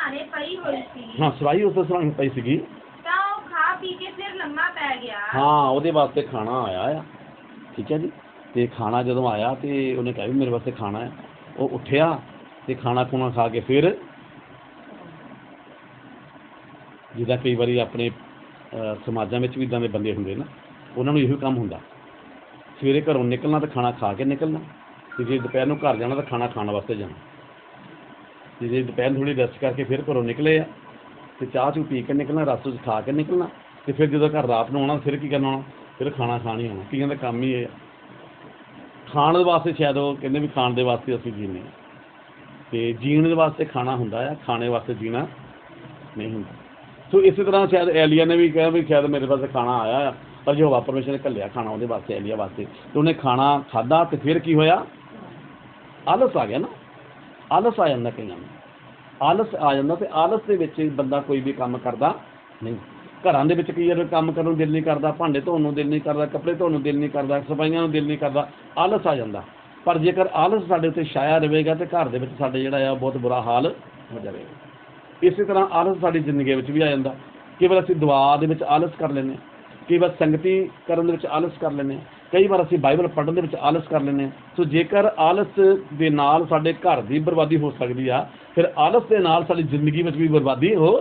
ਸਿਰਾਣੇ ਪਈ ਹੋਈ ਸੀ। ਹਾਂ ਸਰਾਈ ਉਸ ਸਰਾਈ ਪਈ ਸੀਗੀ। ਤਾਂ ਉਹ ਖਾ ਪੀ ਕੇ ਫਿਰ ਲੰਮਾ ਪੈ ਗਿਆ। ਹਾਂ ਉਹਦੇ ਵਾਸਤੇ ਖਾਣਾ ਆਇਆ ਆ। ਠੀਕ ਹੈ ਜੀ? ਤੇ ਖਾਣਾ ਜਦੋਂ ਆਇਆ ਤੇ ਉਹਨੇ ਕਿਹਾ ਵੀ ਮੇਰੇ ਵਾਸਤੇ ਖਾਣਾ ਹੈ। ਉਹ ਉੱਠਿਆ ਤੇ ਖਾਣਾ ਖੂਣਾ ਖਾ ਕੇ ਫਿਰ ਜਿਹਦਾ ਕਈ ਵਾਰੀ ਆਪਣੇ ਸਮਾਜਾਂ ਵਿੱਚ ਵੀ ਇਦਾਂ ਦੇ ਬੰਦੇ ਹੁੰਦੇ ਨਾ ਉਹਨਾਂ ਨੂੰ ਇਹੋ ਕੰਮ ਹੁੰਦਾ। ਸਵੇਰੇ ਘਰੋਂ ਨਿਕਲਣਾ ਤੇ ਖਾਣਾ ਖਾ ਕੇ ਨਿਕਲਣਾ। ਤੇ ਜੇ ਦੁਪਹਿਰ ਨੂੰ ਘਰ ਜਾਣਾ ਤਾਂ ਖਾਣਾ ਖਾਣ ਵਾਸਤੇ ਜਾਣਾ। ਤੇ ਦੁਪਹਿਰ ਥੋੜੀ ਰੈਸਟ ਕਰਕੇ ਫਿਰ ਘਰੋਂ ਨਿਕਲੇ ਆ ਤੇ ਚਾਹ ਚੂ ਪੀ ਕੇ ਨਿਕਲਣਾ, ਰਸ 'ਚ ਖਾ ਕੇ ਨਿਕਲਣਾ ਤੇ ਫਿਰ ਜਦੋਂ ਘਰ ਰਾਤ ਨੂੰ ਆਉਣਾ, ਫਿਰ ਕੀ ਕਰਨਾ ਆਉਣਾ? ਫਿਰ ਖਾਣਾ ਖਾਣ ਹੀ ਆਉਣਾ। ਕੀ ਕਹਿੰਦਾ, ਕੰਮ ਹੀ ਇਹ ਆ। ਖਾਣ ਦੇ ਵਾਸਤੇ ਸ਼ਾਇਦ ਉਹ ਕਹਿੰਦੇ ਵੀ ਖਾਣ ਦੇ ਵਾਸਤੇ ਅਸੀਂ ਜੀਨੇ ਆ। ਤੇ ਜੀਣ ਦੇ ਵਾਸਤੇ ਖਾਣਾ ਹੁੰਦਾ ਆ, ਖਾਣੇ ਵਾਸਤੇ ਜੀਣਾ ਨਹੀਂ ਹੁੰਦਾ। ਸੋ ਇਸੇ ਤਰ੍ਹਾਂ ਸ਼ਾਇਦ ਐਲੀਆ ਨੇ ਵੀ ਕਿਹਾ ਵੀ ਸ਼ਾਇਦ ਮੇਰੇ ਪਾਸੇ ਖਾਣਾ ਆਇਆ ਆ, ਪਰ ਜੋ ਪਰਮੇਸ਼ਰ ਨੇ ਘੱਲਿਆ ਖਾਣਾ ਉਹਦੇ ਵਾਸਤੇ, ਐਲੀਆ ਵਾਸਤੇ। ਤੇ ਉਹਨੇ ਖਾਣਾ ਖਾਦਾ ਤੇ ਫਿਰ ਕੀ ਹੋਇਆ? ਆਲਸ ਆ ਗਿਆ ਨਾ। ਆਲਸ ਆ ਜਾਂਦਾ ਕਈਆਂ ਨੂੰ। ਆਲਸ ਆ ਜਾਂਦਾ ਤੇ ਆਲਸ ਦੇ ਵਿੱਚ ਬੰਦਾ ਕੋਈ ਵੀ ਕੰਮ ਕਰਦਾ ਨਹੀਂ। ਘਰਾਂ ਦੇ ਵਿੱਚ ਕਈ ਵਾਰ ਕੰਮ ਕਰਨ ਨੂੰ ਦਿਲ ਨਹੀਂ ਕਰਦਾ, ਭਾਂਡੇ ਧੋਣ ਨੂੰ ਦਿਲ ਨਹੀਂ ਕਰਦਾ, ਕੱਪੜੇ ਧੋਣ ਨੂੰ ਦਿਲ ਨਹੀਂ ਕਰਦਾ, ਸਫਾਈਆਂ ਨੂੰ ਦਿਲ ਨਹੀਂ ਕਰਦਾ, ਆਲਸ ਆ ਜਾਂਦਾ। ਪਰ ਜੇਕਰ ਆਲਸ ਸਾਡੇ ਉੱਤੇ ਛਾਇਆ ਰਹੇਗਾ ਤੇ ਘਰ ਦੇ ਵਿੱਚ ਸਾਡੇ ਜਿਹੜਾ ਆ ਬਹੁਤ ਬੁਰਾ ਹਾਲ ਹੋ ਜਾਵੇਗਾ। ਇਸੇ ਤਰ੍ਹਾਂ ਆਲਸ ਸਾਡੀ ਜ਼ਿੰਦਗੀ ਵਿੱਚ ਵੀ ਆ ਜਾਂਦਾ। ਕਈ ਵਾਰ ਅਸੀਂ ਦੁਆ ਦੇ ਵਿੱਚ ਆਲਸ ਕਰ ਲੈਂਦੇ ਹਾਂ। ਕਈ ਵਾਰ ਸੰਗਤੀ ਕਰਨ ਦੇ ਵਿੱਚ ਆਲਸ ਕਰ ਲੈਂਦੇ ਹਾਂ। ਕਈ ਵਾਰ ਅਸੀਂ ਬਾਈਬਲ ਪੜ੍ਹਨ ਦੇ ਵਿੱਚ ਆਲਸ ਕਰ ਲੈਂਦੇ ਹਾਂ। ਸੋ ਜੇਕਰ ਆਲਸ ਦੇ ਨਾਲ ਸਾਡੇ ਘਰ ਦੀ ਬਰਬਾਦੀ ਹੋ ਸਕਦੀ ਆ, ਫਿਰ ਆਲਸ ਦੇ ਨਾਲ ਸਾਡੀ ਜ਼ਿੰਦਗੀ ਵਿੱਚ ਵੀ ਬਰਬਾਦੀ ਹੋ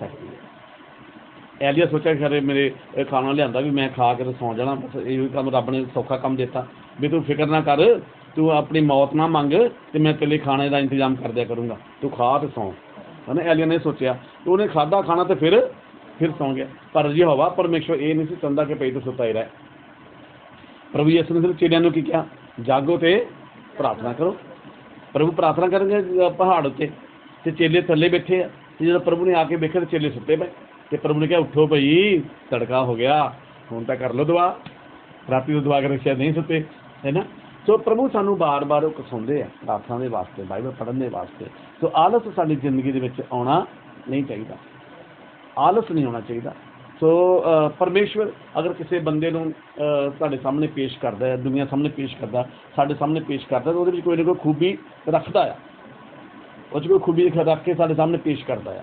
ਸਕਦੀ ਹੈ ਐਲੀਆ ਸੋਚਿਆ ਖਰੇ ਮੇਰੇ ਖਾਣਾ ਲਿਆਂਦਾ ਵੀ ਮੈਂ ਖਾ ਕੇ ਸੌਂ ਜਾਣਾ, ਬਸ ਇਹੋ ਹੀ ਕੰਮ ਰੱਬ ਨੇ ਸੌਖਾ ਕੰਮ ਦਿੱਤਾ। ਵੀ ਤੂੰ ਫਿਕਰ ਨਾ ਕਰ, ਤੂੰ ਆਪਣੀ ਮੌਤ ਨਾ ਮੰਗ ਤੇ ਮੈਂ ਤੇਰੇ ਖਾਣੇ ਦਾ ਇੰਤਜ਼ਾਮ ਕਰ ਦਿਆ ਕਰੂੰਗਾ। ਤੂੰ ਖਾ ਤੇ ਸੌਂ। ਹਨਾ ਐਲੀਆ ਨੇ ਸੋਚਿਆ। ਤੇ ਉਹਨੇ ਖਾਦਾ ਖਾਣਾ ਤੇ ਫਿਰ ਫਿਰ ਸੌਂ ਗਿਆ। ਪਰ ਜੀ ਯਹੋਵਾ ਪਰਮੇਸ਼ਵਰ ਇਹ ਨਹੀਂ ਸੀ ਚਾਹੁੰਦਾ ਕਿ ਪਈ ਤੂੰ ਸੁੱਤਾ ਹੀ ਰਹਿ। ਪ੍ਰਭੂ ਯਿਸੂ ਨੇ ਸਿਰਫ ਚੇਲਿਆਂ ਨੂੰ ਕੀ ਕਿਹਾ? ਜਾਗੋ ਤੇ ਪ੍ਰਾਰਥਨਾ ਕਰੋ। ਪ੍ਰਭੂ ਪ੍ਰਾਰਥਨਾ ਕਰਨਗੇ ਪਹਾੜ ਉੱਤੇ। ਤੇ ਚੇਲੇ ਥੱਲੇ ਬੈਠੇ ਆ। ਤੇ ਜਦੋਂ ਪ੍ਰਭੂ ਨੇ ਆ ਕੇ ਵੇਖਿਆ ਤੇ ਚੇਲੇ ਸੁੱਤੇ ਪਏ। ਤੇ ਪ੍ਰਭੂ ਨੇ ਕਿਹਾ, ਉੱਠੋ ਭਈ, ਤੜਕਾ ਹੋ ਗਿਆ। ਹੁਣ ਤਾਂ ਕਰ ਲਓ ਦੁਆ। ਰਾਤੀ ਨੂੰ ਦੁਆ ਕਰਕੇ ਸ਼ਾਇਦ ਨਹੀਂ ਸੁੱਤੇ। ਹੈ ਨਾ? ਸੋ ਪ੍ਰਭੂ ਸਾਨੂੰ ਬਾਰ-ਬਾਰ ਕਸਾਉਂਦੇ ਆ ਪ੍ਰਾਰਥਨਾ ਦੇ ਵਾਸਤੇ, ਬਾਈਬਲ ਪੜ੍ਹਨ ਦੇ ਵਾਸਤੇ। ਸੋ ਆਲਸ ਸਾਡੀ ਜ਼ਿੰਦਗੀ ਦੇ ਵਿੱਚ ਆਉਣਾ ਨਹੀਂ ਚਾਹੀਦਾ। ਆਲਸ ਨਹੀਂ ਹੋਣਾ ਚਾਹੀਦਾ। ਸੋ ਅ, ਪਰਮੇਸ਼ਵਰ ਅਗਰ ਕਿਸੇ ਬੰਦੇ ਨੂੰ ਸਾਡੇ ਸਾਹਮਣੇ ਪੇਸ਼ ਕਰਦਾ ਹੈ ਦੁਨੀਆ ਸਾਹਮਣੇ ਪੇਸ਼ ਕਰਦਾ ਸਾਡੇ ਸਾਹਮਣੇ ਪੇਸ਼ ਕਰਦਾ ਤਾਂ ਉਹਦੇ ਵਿੱਚ ਕੋਈ ਨਾ ਕੋਈ ਖੂਬੀ ਰੱਖਦਾ ਆ। ਉਹ 'ਚ ਕੋਈ ਖੂਬੀ ਰੱਖ ਕੇ ਸਾਡੇ ਸਾਹਮਣੇ ਪੇਸ਼ ਕਰਦਾ ਆ।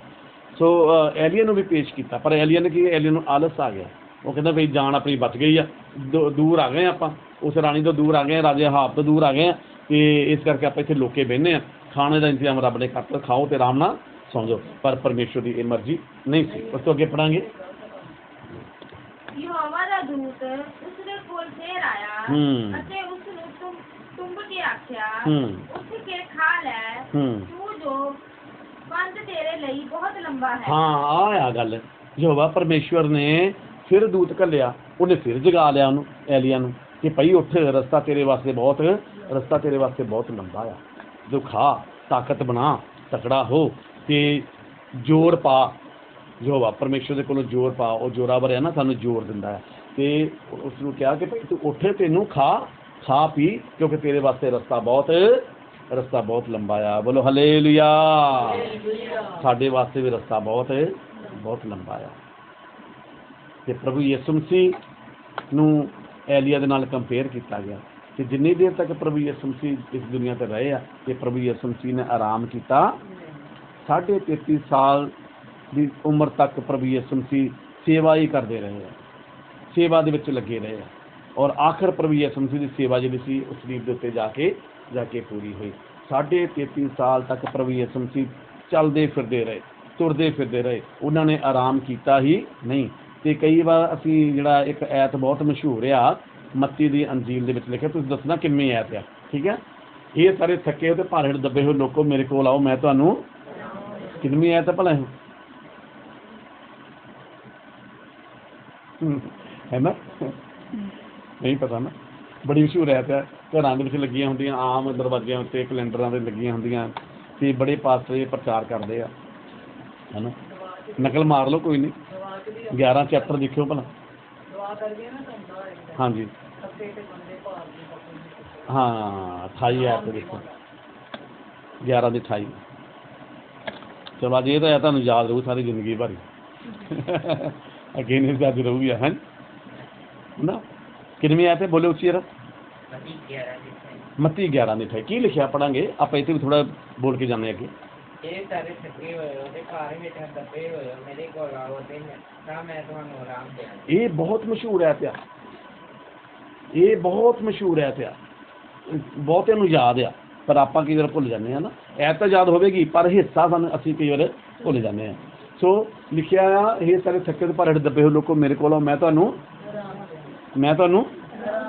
ਸੋ ਐਲੀਅਨ ਨੂੰ ਵੀ ਪੇਸ਼ ਕੀਤਾ ਪਰ ਐਲੀਅਨ ਨੇ ਕੀ ਐਲੀਅਨ ਨੂੰ ਆਲਸ ਆ ਗਿਆ। ਉਹ ਕਹਿੰਦਾ ਵੀ ਜਾਨ ਆਪਣੀ ਬਚ ਗਈ ਆ ਦੂ- ਦੂਰ ਆ ਗਏ ਆਪਾਂ। ਉਸ ਰਾਣੀ ਤੋਂ ਦੂਰ ਆ ਗਏ ਆ, ਰਾਜੇ ਹਾਬ ਤੋਂ ਦੂਰ ਆ ਗਏ ਆ ਤੇ ਇਸ ਕਰਕੇ ਆਪਾਂ ਇੱਥੇ ਲੋਕੇ ਬਹਿੰਦੇ ਆ। ਖਾਣੇ ਦਾ ਇੰਤਜ਼ਾਮ ਰੱਬ ਨੇ ਕਰਤਾ ਖਾਓ ਤੇ ਆਰਾਮ ਨਾਲ ਸੌਂ ਜਾਓ। ਪਰ ਪਰਮੇਸ਼ਵਰ ਦੀ ਇਹ ਮਰਜ਼ੀ ਨਹੀਂ ਸੀ। ਉਸ ਤੋਂ ਅੱਗੇ ਪੜਾਂਗੇ। ਦੂਤ ਉਸ ਦੇ ਕੋਲ ਫੇਰ ਆਇਆ ਹੂੰ। ਅਤੇ ਉਸ ਨੂੰ ਤੁੰਬ ਤੁੰਬ ਕੇ ਆਖਿਆ ਹੂੰ। ਉੱਠ ਕੇ ਖਾ ਲੈ। ਹੂੰ। ਤੂੰ ਜੋ ਬੰਦ ਤੇਰੇ ਲਈ ਬਹੁਤ ਲੰਬਾ ਹੈ। ਹਾਂ ਆ ਆ ਗੱਲ। ਯਹੋਵਾ ਪਰਮੇਸ਼ਵਰ ਨੇ ਫਿਰ ਦੂਤ ਘੱਲਿਆ। ਉਹਨੇ ਫਿਰ ਜਗਾ ਲਿਆ ਉਹਨੂੰ ਐਲੀਆ ਨੂੰ ਕਿ ਭਈ ਉੱਠ ਰਸਤਾ ਤੇਰੇ ਵਾਸਤੇ ਬਹੁਤ ਰਸਤਾ ਤੇਰੇ ਵਾਸਤੇ ਬਹੁਤ ਲੰਬਾ ਆ। ਜੋ ਖਾ ਤਾਕਤ ਬਣਾ ਤਕੜਾ ਹੋ ਤੇ ਜੋਰ ਪਾ। ਯਹੋਵਾ ਪਰਮੇਸ਼ਵਰ ਦੇ ਕੋਲੋਂ ਜੋਰ ਪਾ। ਉਹ ਜੋਰਾਵਰ ਹੈ ਨਾ ਸਾਨੂੰ ਜੋਰ ਦਿੰਦਾ ਹੈ। ਤੇ ਉਸ ਨੂੰ ਕਿਹਾ ਕਿ ਭਈ ਤੂੰ ਉੱਠ ਤੈਨੂੰ ਖਾ ਖਾ ਪੀ ਕਿਉਂਕਿ ਤੇਰੇ ਵਾਸਤੇ ਰਸਤਾ ਬਹੁਤ ਰਸਤਾ ਬਹੁਤ ਲੰਬਾ ਆ। ਬੋਲੋ ਹਲੇਲੂਇਆ ਸਾਡੇ ਵਾਸਤੇ ਵੀ ਰਸਤਾ ਬਹੁਤ ਬਹੁਤ ਲੰਬਾ ਆ। ਤੇ ਪ੍ਰਭੂ ਯਿਸੂ ਮਸੀਹ ਨੂੰ ਐਲੀਆ ਦੇ ਨਾਲ ਕੰਪੇਅਰ ਕੀਤਾ ਗਿਆ। ਕਿ ਜਿੰਨੀ ਦੇਰ ਤੱਕ ਪ੍ਰਭੂ ਯਿਸੂ ਮਸੀਹ ਇਸ ਦੁਨੀਆ ਤੇ ਰਹੇ ਆ ਤੇ ਪ੍ਰਭੂ ਯਿਸੂ ਮਸੀਹ ਨੇ ਆਰਾਮ ਕੀਤਾ। ਸਾਢੇ 33 ਸਾਲ ਦੀ ਉਮਰ ਤੱਕ ਪ੍ਰਭੂ ਯਿਸੂ ਮਸੀਹ ਸੇਵਾ ਹੀ ਕਰਦੇ ਰਹੇ ਆ। ਸੇਵਾ ਦੇ ਵਿੱਚ ਲੱਗੇ ਰਹੇ ਆ। ਔਰ ਆਖਰ ਪ੍ਰਭੂ ਯਿਸੂ ਮਸੀਹ ਦੀ ਸੇਵਾ ਜਿਹੜੀ ਸੀ, ਉਸ ਸਰੀਰ ਦੇ ਉੱਤੇ ਜਾ ਕੇ ਜਾ ਕੇ ਪੂਰੀ ਹੋਈ। ਸਾਢੇ 33 ਸਾਲ ਤੱਕ ਪ੍ਰਭੂ ਯਿਸੂ ਮਸੀਹ ਚੱਲਦੇ ਫਿਰਦੇ ਰਹੇ, ਤੁਰਦੇ ਫਿਰਦੇ ਰਹੇ। ਉਹਨਾਂ ਨੇ ਆਰਾਮ ਕੀਤਾ ਹੀ ਨਹੀਂ। ਤੇ ਕਈ ਵਾਰ ਅਸੀਂ ਜਿਹੜਾ ਇੱਕ ਐਤ ਬਹੁਤ ਮਸ਼ਹੂਰ ਆ, ਮੱਤੀ ਦੀ ਅੰਜੀਲ ਦੇ ਵਿੱਚ ਲਿਖਿਆ, ਤੁਸੀਂ ਦੱਸਣਾ ਕਿੰਨੀ ਐਤ ਆ, ਠੀਕ ਹੈ ਇਹ ਸਾਰੇ ਥੱਕੇ ਹੋਏ ਤੇ ਭਾਰੇ ਦੱਬੇ ਹੋਏ ਲੋਕੋ, ਮੇਰੇ ਕੋਲ ਆਓ, ਮੈਂ ਤੁਹਾਨੂੰ ਕਿੰਨੀ ਐਤ ਆ ਭਲਾ ਇਹ? ਹੈ ਨਾ? ਨਹੀਂ ਪਤਾ ਨਾ। ਬੜੀ ਮਸ਼ਹੂਰ ਹੈ। ਤੇ ਘਰਾਂ ਦੇ ਵਿੱਚ ਲੱਗੀਆਂ ਹੁੰਦੀਆਂ, ਆਮ ਦਰਵਾਜ਼ਿਆਂ ਉੱਤੇ, ਕੈਲੰਡਰਾਂ ਦੇ ਲੱਗੀਆਂ ਹੁੰਦੀਆਂ ਤੇ ਬੜੇ ਪਾਸਟਰ ਪ੍ਰਚਾਰ ਕਰਦੇ ਆ। ਹੈ ਨਾ? ਨਕਲ ਮਾਰ ਲਓ ਕੋਈ ਨਹੀਂ। 11 ਚੈਪਟਰ ਦੇਖਿਓ ਭਲਾ। ਹਾਂਜੀ। ਹਾਂ 28 ਐਪ ਤੇ ਦੇਖੋ। 11 ਦੇ 28 ਚਲੋ ਅੱਜ ਇਹ ਤਾਂ ਤੁਹਾਨੂੰ ਯਾਦ ਰਹੂ ਸਾਰੀ ਜ਼ਿੰਦਗੀ ਭਰੀ ਅੱਗੇ ਨਹੀਂ ਯਾਦ ਰਹੂਗੀ, ਹਾਂ ਨਾ ਕਿੰਨਵੀਂ ਆਇਤ ਹੈ? ਬੋਲੇ ਉੱਚੀ ਜਰਾ। ਮਤੀ 11 ਦੀ ਮੱਤੀ 11 ਦੇ 28 ਕੀ ਲਿਖਿਆ ਪੜਾਂਗੇ? ਆਪਾਂ ਇੱਥੇ ਵੀ ਥੋੜਾ ਬੋਲ ਕੇ ਜਾਂਦੇ ਅੱਗੇ। ਇਹ ਸਾਰੇ ਥੱਕੇ ਹੋਏ ਹੋ ਤੇ ਘਰ ਵਿੱਚ ਦੱਬੇ ਹੋਏ ਹੋ ਮੇਰੇ ਕੋਲ ਆਓ ਤੇ ਮੈਂ- ਤਾਂ ਮੈਂ ਤੁਹਾਨੂੰ ਆਰਾਮ ਦੇਵਾਂ ਇਹ ਬਹੁਤ ਮਸ਼ਹੂਰ ਹੈ ਪਿਆ ਇਹ ਬਹੁਤ ਮਸ਼ਹੂਰ ਹੈ ਪਿਆ ਬਹੁਤਿਆਂ ਨੂੰ ਯਾਦ ਆ। ਪਰ ਆਪਾਂ ਕਈ ਵਾਰ ਭੁੱਲ ਜਾਂਦੇ ਆ ਨਾ। ਐ ਤਾਂ ਯਾਦ ਹੋਵੇਗੀ ਪਰ ਹਿੱਸਾ ਸਾਨੂੰ ਅਸੀਂ ਕਈ ਵਾਰ ਭੁੱਲ ਜਾਂਦੇ ਆ ਸੋ ਲਿਖਿਆ ਆ ਇਹ ਸਾਰੇ ਥੱਕੇ ਤੇ ਭਾਰੇ ਦੱਬੇ ਹੋਏ ਲੋਕੋ ਮੇਰੇ ਕੋਲ ਮੈਂ ਤੁਹਾਨੂੰ ਮੈਂ ਤੁਹਾਨੂੰ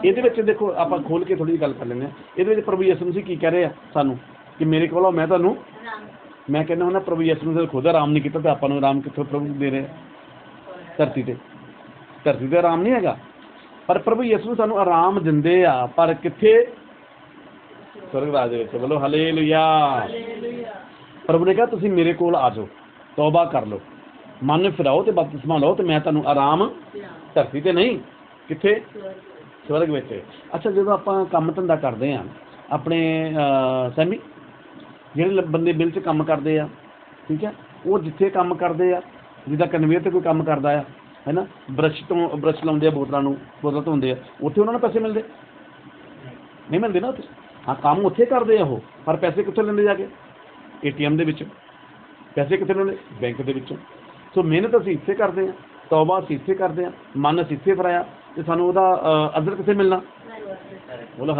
ਇਹਦੇ ਵਿੱਚ ਦੇਖੋ ਆਪਾਂ ਖੋਲ ਕੇ ਥੋੜੀ ਗੱਲ ਕਰ ਲੈਂਦੇ ਆ ਇਹਦੇ ਵਿੱਚ ਪ੍ਰਭੂ ਯਿਸੂ ਮਸੀਹ ਕੀ ਕਹਿ ਰਹੇ ਆ ਸਾਨੂੰ? ਕਿ ਮੇਰੇ ਕੋਲ ਆਓ ਮੈਂ ਤੁਹਾਨੂੰ ਮੈਂ ਕਹਿੰਦਾ ਹੁੰਦਾ ਪ੍ਰਭੂ ਯਿਸੂ ਨੇ ਖੁਦ ਆਰਾਮ ਨਹੀਂ ਕੀਤਾ ਤੇ ਆਪਾਂ ਨੂੰ ਆਰਾਮ ਕਿੱਥੋਂ ਪ੍ਰਭੂ ਦੇ ਰਿਹਾ ਧਰਤੀ ਤੇ। ਧਰਤੀ ਤੇ ਆਰਾਮ ਨਹੀਂ ਹੈਗਾ। ਪਰ ਪ੍ਰਭੂ ਯਿਸੂ ਸਾਨੂੰ ਆਰਾਮ ਦਿੰਦੇ ਆ ਪਰ ਕਿੱਥੇ? ਸਵਰਗ ਰਾਜ ਦੇ ਵਿੱਚ। ਬੋਲੋ ਹਲੇਲੂਇਆ ਪ੍ਰਭੂ ਨੇ ਕਿਹਾ ਤੁਸੀਂ ਮੇਰੇ ਕੋਲ ਆ ਜਾਓ। ਤੌਬਾ ਕਰ ਲਓ। ਮਨ ਫਿਰਾਓ ਤੇ ਬਪਤਿਸਮਾ ਲਓ ਤੇ ਮੈਂ ਤੁਹਾਨੂੰ ਆਰਾਮ ਧਰਤੀ ਤੇ ਨਹੀਂ ਕਿੱਥੇ? ਸਵਰਗ ਵਿੱਚ। ਅੱਛਾ, ਜਦੋਂ ਆਪਾਂ ਕੰਮ ਧੰਦਾ ਕਰਦੇ ਆ ਆਪਣੇ ਸੈਮੀ ਜਿਹੜੇ ਬੰਦੇ ਬਿਲ 'ਚ ਕੰਮ ਕਰਦੇ ਆ, ਠੀਕ ਹੈ, ਉਹ ਜਿੱਥੇ ਕੰਮ ਕਰਦੇ ਆ, ਜਿੱਦਾਂ ਕਨਵੇਅਰ ਤੇ ਕੋਈ ਕੰਮ ਕਰਦਾ ਆ, ਹੈਨਾ, ਬ੍ਰਸ਼ ਤੋਂ, ਬ੍ਰਸ਼ ਲਾਉਂਦੇ ਆ ਬੋਤਲਾਂ ਨੂੰ, ਬੋਤਲ ਧੋਂਦੇ ਆ, ਉੱਥੇ ਉਹਨਾਂ ਨੂੰ ਪੈਸੇ ਮਿਲਦੇ? ਨਹੀਂ ਮਿਲਦੇ ਨਾ ਉੱਥੇ? ਹਾਂ, ਕੰਮ ਉੱਥੇ ਕਰਦੇ ਆ ਉਹ, ਪਰ ਪੈਸੇ ਕਿੱਥੋਂ ਲੈਂਦੇ ਜਾ ਕੇ? ਏਟੀਐਮ ਦੇ ਵਿੱਚੋਂ। ਪੈਸੇ ਕਿੱਥੇ ਲੈਂਦੇ? ਬੈਂਕ ਦੇ ਵਿੱਚੋਂ। ਸੋ ਮਿਹਨਤ ਅਸੀਂ ਇੱਥੇ ਕਰਦੇ ਆ ਤੌਬਾ ਅਸੀਂ ਇੱਥੇ ਕਰਦੇ ਆ ਮਨ ਅਸੀਂ ਇੱਥੇ ਫਰਾਇਆ ਤੇ ਸਾਨੂੰ ਉਹਦਾ ਅਦਰ ਕਿੱਥੇ ਮਿਲਣਾ? ਬੋਲੋ